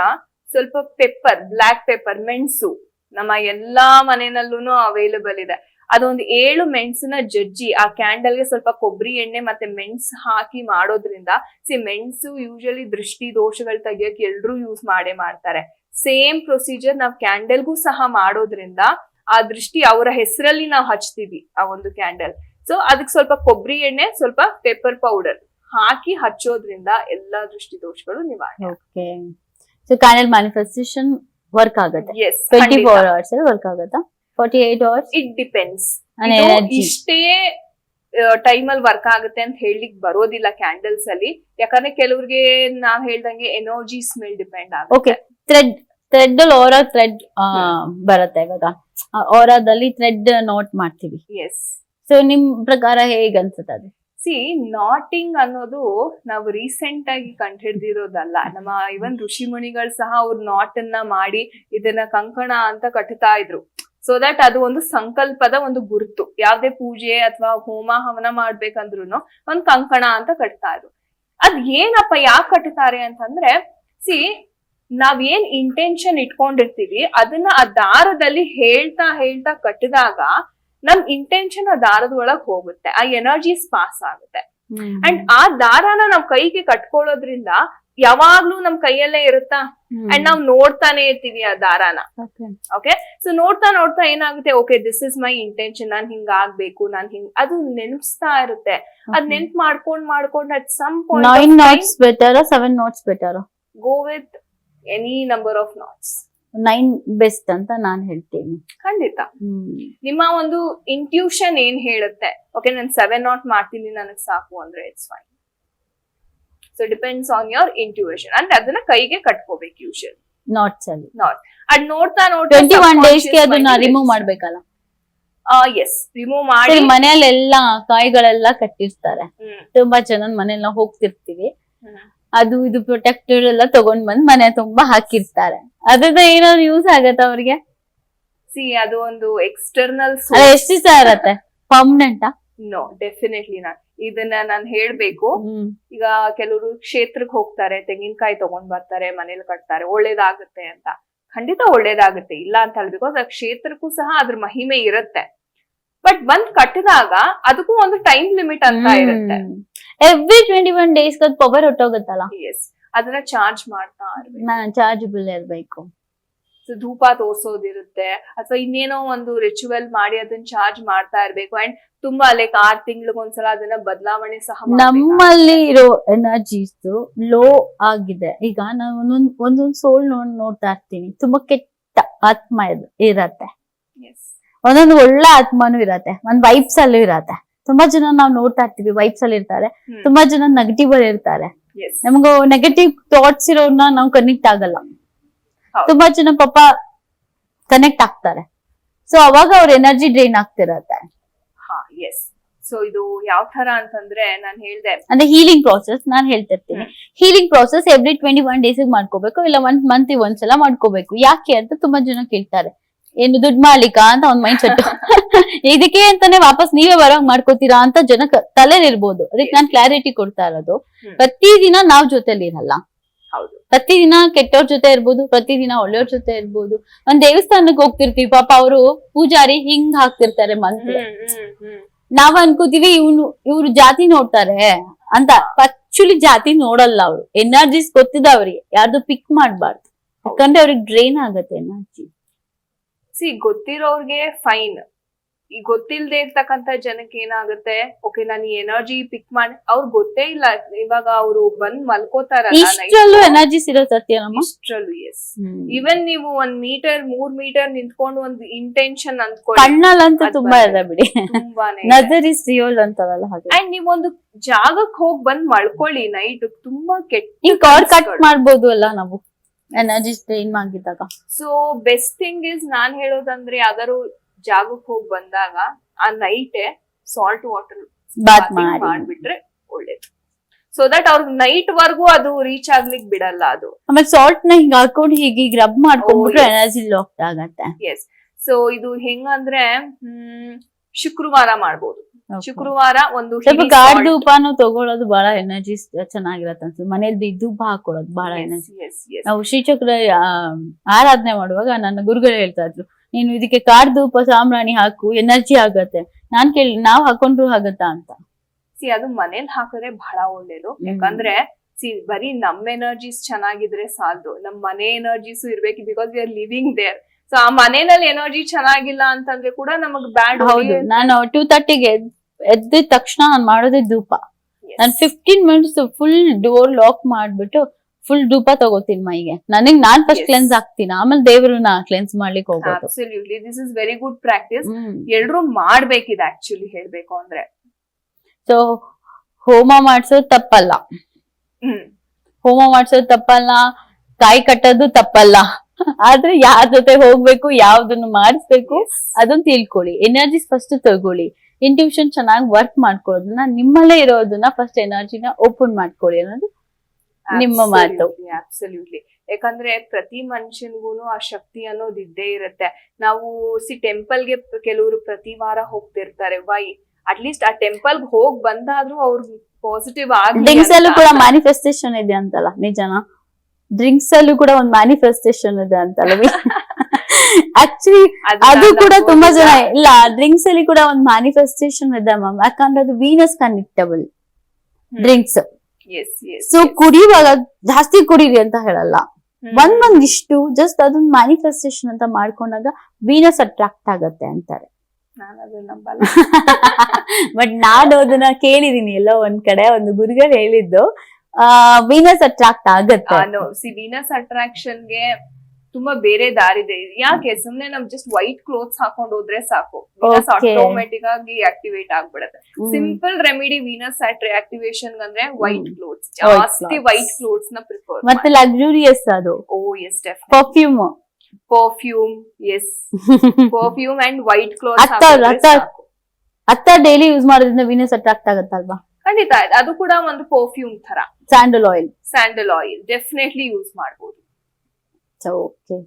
ಸ್ವಲ್ಪ ಪೆಪ್ಪರ್ ಬ್ಲಾಕ್ ಪೆಪ್ಪರ್ ಮೆಣಸು ನಮ್ಮ ಎಲ್ಲಾ ಮನೆಯಲ್ಲೂ ಅವೈಲಬಲ್ ಇದೆ. ಅದೊಂದು ಏಳು ಮೆಣಸನ್ನ ಜಜ್ಜಿ ಆ ಕ್ಯಾಂಡಲ್ಗೆ ಸ್ವಲ್ಪ ಕೊಬ್ಬರಿ ಎಣ್ಣೆ ಮತ್ತೆ ಮೆಣಸು ಹಾಕಿ ಮಾಡೋದ್ರಿಂದ ಸಿ ಮೆಣಸು ಯೂಶಲಿ ದೃಷ್ಟಿ ದೋಷಗಳು ತೆಗಿಯಕ್ಕೆ ಎಲ್ರೂ ಯೂಸ್ ಮಾಡೇ ಮಾಡ್ತಾರೆ. ಸೇಮ್ ಪ್ರೊಸೀಜರ್ ನಾವು ಕ್ಯಾಂಡಲ್ಗೂ ಸಹ ಮಾಡೋದ್ರಿಂದ ಆ ದೃಷ್ಟಿ ಅವರ ಹೆಸರಲ್ಲಿ ನಾವು ಹಚ್ತೀವಿ ಆ ಒಂದು ಕ್ಯಾಂಡಲ್ ಸೊ ಅದಕ್ಕೆ ಸ್ವಲ್ಪ ಕೊಬ್ಬರಿ ಎಣ್ಣೆ ಸ್ವಲ್ಪ ಪೆಪ್ಪರ್ ಪೌಡರ್ ಹಾಕಿ ಹಚ್ಚೋದ್ರಿಂದ ಎಲ್ಲಾ ದೃಷ್ಟಿ ದೋಷಗಳು ನಿವಾರಣೆ okay so candle manifestation work ಆಗುತ್ತೆ. Yes twenty four hours work ಆಗುತ್ತಾ? Forty eight hours it depends. ಇಷ್ಟೇ ಟೈಮ್ ಅಲ್ಲಿ ವರ್ಕ್ ಆಗುತ್ತೆ ಅಂತ ಹೇಳಲಿಕ್ಕೆ ಬರೋದಿಲ್ಲ ಕ್ಯಾಂಡಲ್ಸ್ ಅಲ್ಲಿ. ಯಾಕಂದ್ರೆ ಕೆಲವ್ರಿಗೆ ನಾವ್ ಹೇಳ್ದಂಗೆ ಎನರ್ಜಿ ಸ್ಮೆಲ್ ಡಿಪೆಂಡ್ ಆಗುತ್ತೆ. ಥ್ರೆಡ್ ಥ್ರೆಡ್ ಅಲ್ಲಿ ಓರಾ ಥ್ರೆಡ್ ಬರುತ್ತೆ ಇವಾಗ. ಓರಾದಲ್ಲಿ ಥ್ರೆಡ್ ನೋಟ್ ಮಾಡ್ತೀವಿ. ಎಸ್ ಸೊ ನಿಮ್ ಪ್ರಕಾರ ಹೇಗ್ ಅನ್ಸುತ್ತೆ ಅದು? ಸಿ ನಾಟಿಂಗ್ ಅನ್ನೋದು ನಾವು ರೀಸೆಂಟ್ ಆಗಿ ಕಂಡುಹಿಡ್ದಿರೋದಲ್ಲ. ನಮ್ಮ ಇವನ್ ಋಷಿ ಮುನಿಗಳು ಸಹ ಅವ್ರ ನಾಟ್ ಅನ್ನ ಮಾಡಿ ಇದನ್ನ ಕಂಕಣ ಅಂತ ಕಟ್ತಾ ಇದ್ರು. ಸೊ ದಟ್ ಅದು ಒಂದು ಸಂಕಲ್ಪದ ಒಂದು ಗುರುತು. ಯಾವ್ದೇ ಪೂಜೆ ಅಥವಾ ಹೋಮ ಹವನ ಮಾಡ್ಬೇಕಂದ್ರು ಒಂದ್ ಕಂಕಣ ಅಂತ ಕಟ್ತಾ ಇದ್ರು. ಅದ್ ಏನಪ್ಪ ಯಾಕೆ ಕಟ್ತಾರೆ ಅಂತಂದ್ರೆ ಸಿ ನಾವ್ ಏನ್ ಇಂಟೆನ್ಷನ್ ಇಟ್ಕೊಂಡಿರ್ತೀವಿ ಅದನ್ನ ಆ ದಾರದಲ್ಲಿ ಹೇಳ್ತಾ ಹೇಳ್ತಾ ಕಟ್ಟಿದಾಗ ನಮ್ ಇಂಟೆನ್ಷನ್ ಆ ದಾರದ ಒಳಗ್ ಹೋಗುತ್ತೆ ಆ ಎನರ್ಜೀಸ್ ಪಾಸ್ ಆಗುತ್ತೆ. ಅಂಡ್ ಆ ದಾರನ ನಾವ್ ಕೈಗೆ ಕಟ್ಕೊಳ್ಳೋದ್ರಿಂದ ಯಾವಾಗ್ಲೂ ನಮ್ ಕೈಯಲ್ಲೇ ಇರುತ್ತಾ? ಅಂಡ್ ನಾವ್ ನೋಡ್ತಾನೆ ಇರ್ತೀವಿ ಆ ದಾರಾನ. ಓಕೆ ಸೊ ನೋಡ್ತಾ ನೋಡ್ತಾ ಏನಾಗುತ್ತೆ okay this is my intention ನಾನ್ ಹಿಂಗ್ ಆಗ್ಬೇಕು ನಾನ್ ಹಿಂಗ್ ಅದು ನೆನ್ಪಿಸ್ತಾ ಇರುತ್ತೆ. ಅದ್ ನೆನ್ಪ್ ಮಾಡ್ಕೊಂಡ್ ಮಾಡ್ಕೊಂಡ್ at some nine point knots better seven knots better go with any number of knots nine best ಅಂತ ನಾನ್ ಹೇಳ್ತೇನೆ. ಖಂಡಿತ. ನಿಮ್ಮ ಒಂದು ಇಂಟ್ಯೂಷನ್ ಏನ್ ಹೇಳುತ್ತೆ? ಓಕೆ ನಾನು ಸೆವೆನ್ ನಾಟ್ ಮಾಡ್ತೀನಿ ನನಗೆ ಸಾಕು ಅಂದ್ರೆ it's fine so depends on your intuition ಅಂದ್ರೆ ಅದನ್ನ ಕೈಗೆ ಕಟ್ಕೋಬೇಕು ಯೂಶಲ್ ನಾಟ್ಸ್ ಅಲ್ಲಿ. ಅದ್ ನೋಡ್ತಾ ನೋಡ್ತಾ ಟ್ವೆಂಟಿ ಒನ್ ಡೇಸ್ಗೆ ಅದನ್ನ ರಿಮೂವ್ ಮಾಡ್ಬೇಕಲ್ಲ? ಎಸ್ ರಿಮೂವ್ ಮಾಡಿ ಮನೆಯಲ್ಲೆಲ್ಲ ಕಾಯಿಗಳೆಲ್ಲ ಕಟ್ಟಿರ್ತಾರೆ. ತುಂಬಾ ಜನ ಮನೆಯಲ್ಲ ಹೋಗ್ತಿರ್ತೀವಿ. ಅದು ಇದು ಪ್ರೊಟೆಕ್ಟರ್ ಎಲ್ಲ ತಗೊಂಡ್ ಬಂದ್ ಮನೆ ತುಂಬಾ ಹಾಕಿರ್ತಾರೆ. ಅದ್ರದ್ದು ಏನಾದ್ರು ಯೂಸ್ ಆಗತ್ತ ಅವ್ರಿಗೆ? ಸಿ ಅದು ಒಂದು ಎಕ್ಸ್ಟರ್ನಲ್ ಎಷ್ಟ್ ದಿವಸ ಇರತ್ತೆ? ಪರ್ಮನೆಂಟಾ ನೋ ಡೆಫಿನೆಟ್ಲಿ ನಾನ್ ಇದನ್ನ ನಾನು ಹೇಳ್ಬೇಕು. ಈಗ ಕೆಲವರು ಕ್ಷೇತ್ರಕ್ಕೆ ಹೋಗ್ತಾರೆ ತೆಂಗಿನಕಾಯಿ ತಗೊಂಡ್ ಬರ್ತಾರೆ ಮನೇಲಿ ಕಟ್ತಾರೆ ಒಳ್ಳೇದಾಗುತ್ತೆ ಅಂತ. ಖಂಡಿತ ಒಳ್ಳೇದಾಗುತ್ತೆ ಇಲ್ಲ ಅಂತ ಹೇಳ್ಬೇಕು ಅದ್ರ ಆ ಕ್ಷೇತ್ರಕ್ಕೂ ಸಹ ಅದ್ರ ಮಹಿಮೆ ಇರುತ್ತೆ. ಬಟ್ ಬಂದ್ ಕಟ್ಟಿದಾಗ ಅದಕ್ಕೂ ಒಂದು ಟೈಮ್ ಲಿಮಿಟ್ ಅಂತ ಇರುತ್ತೆ. ಎವ್ರಿ ಟ್ವೆಂಟಿ ಒನ್ ಡೇಸ್ ಅದು ಪವರ್ ಹೊಟ್ಟೋಗುತ್ತಲ್ಲ? ಎಸ್ ಅದನ್ನ ಚಾರ್ಜ್ ಮಾಡ್ತಾ ಇರ್ಬೇಕು. ಚಾರ್ಜಬಲ್ ಇರ್ಬೇಕು. ಧೂಪ ತೋರ್ಸೋದಿರುತ್ತೆ. ಅಥವಾ ಇನ್ನೇನೋ ಒಂದು ರಿಚುವಲ್ ಮಾಡಿ ಅದನ್ನ ಚಾರ್ಜ್ ಮಾಡ್ತಾ ಇರ್ಬೇಕು. ಅಂಡ್ ತುಂಬಾ ಲೈಕ್ ಆರ್ ತಿಂಗಳಿಗೊಂದ್ಸಲ ಅದನ್ನ ಬದಲಾವಣೆ ಸಹ ನಮ್ಮಲ್ಲಿ ಇರೋ ಎನರ್ಜೀಸ್ ಲೋ ಆಗಿದೆ. ಈಗ ನಾನು ಒಂದೊಂದ್ ಒಂದೊಂದ್ ಸೋಲ್ ನೋಡ್ ನೋಡ್ತಾ ಇರ್ತೀನಿ. ತುಂಬಾ ಕೆಟ್ಟ ಆತ್ಮ ಇರುತ್ತೆ. ಒಂದೊಂದು ಒಳ್ಳೆ ಆತ್ಮನೂ ಇರತ್ತೆ. ಒಂದ್ ವೈಬ್ಸ್ ಅಲ್ಲೂ ಇರತ್ತೆ. ತುಂಬಾ ಜನ ನಾವ್ ನೋಡ್ತಾ ಇರ್ತೀವಿ ವೈಬ್ಸ್ ಅಲ್ಲಿ ಇರ್ತಾರೆ. ತುಂಬಾ ಜನ ನೆಗೆಟಿವ್ ಅಲ್ಲಿ ಇರ್ತಾರೆ. ನಮ್ಗ ನೆಗೆಟಿವ್ ಥಾಟ್ಸ್ ಇರೋನ್ನ ನಾವು ಕನೆಕ್ಟ್ ಆಗಲ್ಲ. ತುಂಬಾ ಜನ ಪಾಪ ಕನೆಕ್ಟ್ ಆಗ್ತಾರೆ. ಸೊ ಅವಾಗ ಅವ್ರ ಎನರ್ಜಿ ಡ್ರೈನ್ ಆಗ್ತಿರತ್ತೆ. ಹಾ ಎಸ್ ಸೊ ಇದು ಯಾವ ತರ ಅಂತಂದ್ರೆ ನಾನು ಹೇಳ್ದೆ. ಅಂದ್ರೆ ಹೀಲಿಂಗ್ ಪ್ರಾಸೆಸ್ ನಾನು ಹೇಳ್ತಿರ್ತೀನಿ. Healing process every twenty one days ಮಾಡ್ಕೋಬೇಕು. ಇಲ್ಲ ಒಂದ್ ಮಂತ್ ಒಂದ್ಸಲ ಮಾಡ್ಕೋಬೇಕು. ಯಾಕೆ ಅಂತ ತುಂಬಾ ಜನ ಕೇಳ್ತಾರೆ. ಏನು ದುಡ್ಡು ಮಾಡ್ಲಿಕ್ಕ ಅಂತ ಒಂದ್ ಮೈಂಡ್ ಸೆಟ್ ಇದಕ್ಕೆ ಅಂತಾನೆ ವಾಪಸ್ ನೀವೇ ಬರೋಂಗ್ ಮಾಡ್ಕೋತೀರಾ ಅಂತ ಜನ ತಲೆಲಿ ಇರ್ಬೋದು ಅದಕ್ಕೆ ನಾನ್ ಕ್ಲಾರಿಟಿ ಕೊಡ್ತಾ ಇರೋದು. ಪ್ರತಿ ಪ್ರತಿದಿನ ನಾವ್ ಜೊತೆಲಿ ಇರಲ್ಲ. ಹೌದು. ಪ್ರತಿದಿನ ಕೆಟ್ಟವ್ರ ಜೊತೆ ಇರ್ಬೋದು ಪ್ರತಿದಿನ ಒಳ್ಳೆಯವ್ರ ಜೊತೆ ಇರ್ಬೋದು. ಒಂದ್ ದೇವಸ್ಥಾನಕ್ಕೆ ಹೋಗ್ತಿರ್ತೀವಿ ಪಾಪ ಅವರು ಪೂಜಾರಿ ಹಿಂಗ್ ಹಾಕ್ತಿರ್ತಾರೆ ಮಂತ್ರ ನಾವ್ ಅನ್ಕೋತೀವಿ ಇವ್ನು ಇವ್ರು ಜಾತಿ ನೋಡ್ತಾರೆ ಅಂತ. ಆಕ್ಚುಲಿ ಜಾತಿ ನೋಡಲ್ಲ ಅವ್ರು. ಎನರ್ಜಿಸ್ ಗೊತ್ತಿದೆ ಅವ್ರಿಗೆ. ಯಾರ್ದು ಪಿಕ್ ಮಾಡ್ಬಾರ್ದು. ಯಾಕಂದ್ರೆ ಅವ್ರಿಗೆ ಡ್ರೈನ್ ಆಗತ್ತೆ ಎನರ್ಜಿ. ಸಿ ಗೊತ್ತಿರೋರ್ಗೆ ಫೈನ್ ಈ ಗೊತ್ತಿಲ್ಲದೆ ಇರ್ತಕ್ಕಂಥ ಜನಕ್ಕೆ ಏನಾಗುತ್ತೆ? ಓಕೆ ನಾನು ಈ ಎನರ್ಜಿ ಪಿಕ್ ಮಾಡಿ ಅವ್ರ್ ಗೊತ್ತೇ ಇಲ್ಲ. ಇವಾಗ ಅವರು ಬಂದ್ ಮಲ್ಕೋತಾರಲ್ಲ ಇಷ್ಟರಲ್ಲೂ ಎಸ್ ಈವನ್ ನೀವು ಒಂದ್ ಮೀಟರ್ ಮೂರ್ ಮೀಟರ್ ನಿಂತ್ಕೊಂಡು ಒಂದ್ ಇಂಟೆನ್ಷನ್ ಅಂದ್ಕೊಂಡು ತುಂಬಾ ಇದೆ ಬಿಡಿ. ಅಂತಾರಲ್ಲ ಹಾಗೆ. ಅಂಡ್ ನೀವೊಂದು ಜಾಗಕ್ಕೆ ಹೋಗಿ ಬಂದ್ ಮಲ್ಕೊಳ್ಳಿ ನೈಟ್. ತುಂಬಾ ಕೆಟ್ಟ ಕಾರ್ಡ್ ಕಟ್. ಮಾಡ್ಬೋದು ಅಲ್ಲ ನಾವು. ಎನರ್ಜೀಸ್ ಸ್ಟ್ರೈನ್ ಆಗಿದ್ದಾಗ. ಸೊ ಬೆಸ್ಟ್ ಥಿಂಗ್ ಇಸ್ ನಾನ್ ಹೇಳೋದಂದ್ರೆ ಯಾವ್ದಾದ್ರು ಜಾಗಕ್ಕೆ ಹೋಗಿ ಬಂದಾಗ ಆ ನೈಟ್ ಸಾಲ್ಟ್ ವಾಟರ್ ಬಾತ್ ಮಾಡಿ. ಮಾಡ್ಬಿಟ್ರೆ ಒಳ್ಳೇದು. ಸೊ ದಟ್ ಅವ್ರ ನೈಟ್ ವರ್ಗೂ ಅದು ರೀಚ್ ಆಗ್ಲಿಕ್ ಬಿಡಲ್ಲ ಅದು. ಆಮೇಲೆ ಸಾಲ್ಟ್ನ ಹಿಂಗ್ ಹಾಕೊಂಡು ಹೀಗೆ ರಬ್ ಮಾಡ್ಕೊಂಡ್ಬಿಟ್ರೆ Oh. ಎನರ್ಜಿ ಲಾಕ್ ಆಗತ್ತೆ. ಎಸ್ ಸೊ ಇದು ಹೆಂಗಂದ್ರೆ ಹ್ಮ್ ಶುಕ್ರವಾರ ಮಾಡ್ಬೋದು. ಶುಕ್ರವಾರ ಒಂದು ಸ್ವಲ್ಪ ಗಾಡ್ ಧೂಪನು ತಗೊಳ್ಳೋದು ಬಹಳ ಎನರ್ಜಿ ಚೆನ್ನಾಗಿರತ್ತೆ ಅನ್ಸುತ್ತೆ ಮನೇಲಿ ಧೂಪ ಹಾಕೊಳ್ಳೋದು ಬಹಳ ಎನರ್ಜಿ. ನಾವು ಶ್ರೀಚಕ್ರ ಆರಾಧನೆ ಮಾಡುವಾಗ ನನ್ನ ಗುರುಗಳು ಹೇಳ್ತಾ ಇದ್ರು ನೀನು ಇದಕ್ಕೆ ಕಾಡ್ ಧೂಪ ಸಾಂಬ್ರಾಣಿ ಹಾಕು ಎನರ್ಜಿ ಆಗತ್ತೆ. ನಾನ್ ಕೇಳಿ ನಾವ್ ಹಾಕೊಂಡ್ರು ಆಗತ್ತಾ ಅಂತ? ಸಿ ಅದು ಮನೇಲಿ ಹಾಕಿದ್ರೆ ಬಹಳ ಒಳ್ಳೇದು. ಯಾಕಂದ್ರೆ ಸಿ ಬರೀ ನಮ್ ಎನರ್ಜೀಸ್ ಚೆನ್ನಾಗಿದ್ರೆ ಸಾಲದು. ನಮ್ ಮನೆ ಎನರ್ಜೀಸ್ ಇರ್ಬೇಕು because we are living there so ಆ ಮನೆಯಲ್ಲಿ ಎನರ್ಜಿ ಚೆನ್ನಾಗಿಲ್ಲ ಅಂತಂದ್ರೆ ಕೂಡ ನಮಗ್ ಬ್ಯಾಡ್ ಹೌದು. ನಾನು ಟೂ ತರ್ಟಿಗೆ ಎದ್ದ ತಕ್ಷಣ ನಾನು ಮಾಡೋದೇ ಧೂಪ. ನಾನು fifteen minutes full door lock ಮಾಡ್ಬಿಟ್ಟು ಫುಲ್ ಧೂಪ ತಗೋತೀನಿ ಮೈಗೆ. ನನಗ್ ನಾನ್ ಫಸ್ಟ್. ಕ್ಲೆನ್ಸ್ ಆಗ್ತೀನಿ. ಆಮೇಲೆ ದೇವ್ರನ್ನ ಕ್ಲೆನ್ಸ್ ಮಾಡ್ಲಿಕ್ಕೆ ಹೋಗೋದು. Absolutely this is very good practice ಎಲ್ರು ಮಾಡ್ಬೇಕಿದೆ ಆಕ್ಚುಲಿ ಹೇಳ್ಬೇಕು ಅಂದ್ರೆ. ಸೊ ಹೋಮ ಮಾಡ್ಸೋದು ತಪ್ಪಲ್ಲ. ಹೋಮ. ಮಾಡ್ಸೋದು ತಪ್ಪಲ್ಲ. ಕಾಯಿ ಕಟ್ಟೋದು ತಪ್ಪಲ್ಲ. ಆದ್ರೆ ಯಾರ ಜೊತೆ ಹೋಗ್ಬೇಕು ಯಾವ್ದನ್ನು ಮಾಡಿಸ್ಬೇಕು ಅದನ್ನ ತಿಳ್ಕೊಳ್ಳಿ. ಎನರ್ಜಿ ಫಸ್ಟ್ ತಗೊಳ್ಳಿ. ಇಂಟ್ಯೂಷನ್ ಚೆನ್ನಾಗಿ ವರ್ಕ್ ಮಾಡ್ಕೊಳೋದನ್ನ ನಿಮ್ಮಲ್ಲೇ ಇರೋದನ್ನ ಫಸ್ಟ್ ಎನರ್ಜಿನ ಓಪನ್ ಮಾಡ್ಕೊಳ್ಳಿ ಅನ್ನೋದು ನಿಮ್ಮ ಮಾತು. ಅಬ್ಸಲ್ಯೂಟ್ಲಿ ಯಾಕಂದ್ರೆ ಪ್ರತಿ ಮನುಷ್ಯನ್ಗೂನು ಆ ಶಕ್ತಿ ಅನ್ನೋದು ಇದ್ದೇ ಇರುತ್ತೆ. ನಾವು ಸಿ ಟೆಂಪಲ್ಗೆ ಕೆಲವರು ಪ್ರತಿ ವಾರ ಹೋಗ್ತಿರ್ತಾರೆ. ವೈ ಅಟ್ಲೀಸ್ಟ್ ಆ ಟೆಂಪಲ್ ಹೋಗ್ ಬಂದಾದ್ರೂ ಅವ್ರ ಪಾಸಿಟಿವ್ ಡ್ರಿಂಕ್ಸ್ ಅಲ್ಲೂ ಕೂಡ ಮ್ಯಾನಿಫೆಸ್ಟೇಷನ್ ಇದೆ ಅಂತಲ್ಲ ನಿಜನಾ? ಡ್ರಿಂಕ್ಸ್ ಅಲ್ಲೂ ಕೂಡ ಒಂದು ಮ್ಯಾನಿಫೆಸ್ಟೇಷನ್ ಇದೆ ಅಂತಲ್ಲ. ಆಕ್ಚುಲಿ ಅದು ಕೂಡ ತುಂಬಾ ಜನ ಇಲ್ಲ ಡ್ರಿಂಕ್ಸ್ ಅಲ್ಲಿ ಕೂಡ ಒಂದು ಮ್ಯಾನಿಫೆಸ್ಟೇಷನ್ ಇದೆ ಮ್ಯಾಮ್ ಯಾಕಂದ್ರೆ ಅದು ವೀನಸ್ ಕನೆಕ್ಟಬಲ್ ಡ್ರಿಂಕ್ಸ್ ಸೊ ಕುಡಿಯುವಾಗ ಜಾಸ್ತಿ ಕುಡೀರಿ ಅಂತ ಹೇಳಲ್ಲ. ಒಂದ್ ಒಂದ್ ಇಷ್ಟು ಜಸ್ಟ್ ಅದೊಂದು ಮ್ಯಾನಿಫೆಸ್ಟೇಷನ್ ಅಂತ ಮಾಡ್ಕೊಂಡಾಗ ವೀನಸ್ ಅಟ್ರಾಕ್ಟ್ ಆಗತ್ತೆ ಅಂತಾರೆ. ಬಟ್ ನಾನು ಅದನ್ನ ಕೇಳಿದೀನಿ ಎಲ್ಲೋ ಒಂದ್ ಕಡೆ ಒಂದು ಗುರುಗಳು ಹೇಳಿದ್ದು ವೀನಸ್ ಅಟ್ರಾಕ್ಟ್ ಆಗತ್ತೆ. ವೀನಸ್ ಅಟ್ರಾಕ್ಷನ್ಗೆ ತುಂಬಾ ಬೇರೆ ದಾರಿದೆ ಯಾಕೆ? ಸುಮ್ನೆ ನಮ್ ಜಸ್ಟ್ ವೈಟ್ ಕ್ಲೋತ್ಸ್ ಹಾಕೊಂಡ್ ಹೋದ್ರೆ ಸಾಕು. ವೀನಸ್. ಆಟೋಮೆಟಿಕ್ ಆಗಿ ಆಕ್ಟಿವೇಟ್ ಆಗ್ಬಿಡುತ್ತೆ. ಸಿಂಪಲ್ ರೆಮಿಡಿ ವೀನಸ್ ಆಕ್ಟಿವೇಶನ್ ಅಂದ್ರೆ ವೈಟ್ ಕ್ಲೋತ್ಸ್ ಜಾಸ್ತಿ ವೈಟ್ ಕ್ಲೋತ್ಸ್ನ ಪ್ರಿಫರ್ ಮತ್ತೆ ಲಕ್ಸುರಿಯಸ್ ಅದು. ಓ yes perfume perfume yes perfume and white cloth. ಅತ್ತ ಡೈಲಿ ಯೂಸ್ ಮಾಡೋದ್ರಿಂದ ವೀನಸ್ ಅಟ್ರಾಕ್ಟ್ ಆಗತ್ತಲ್ವಾ? ಖಂಡಿತ ಅದು ಕೂಡ ಒಂದು ಪರ್ಫ್ಯೂಮ್ ತರ sandal oil sandal oil definitely use ಮಾಡ್ಬೋದು. So okay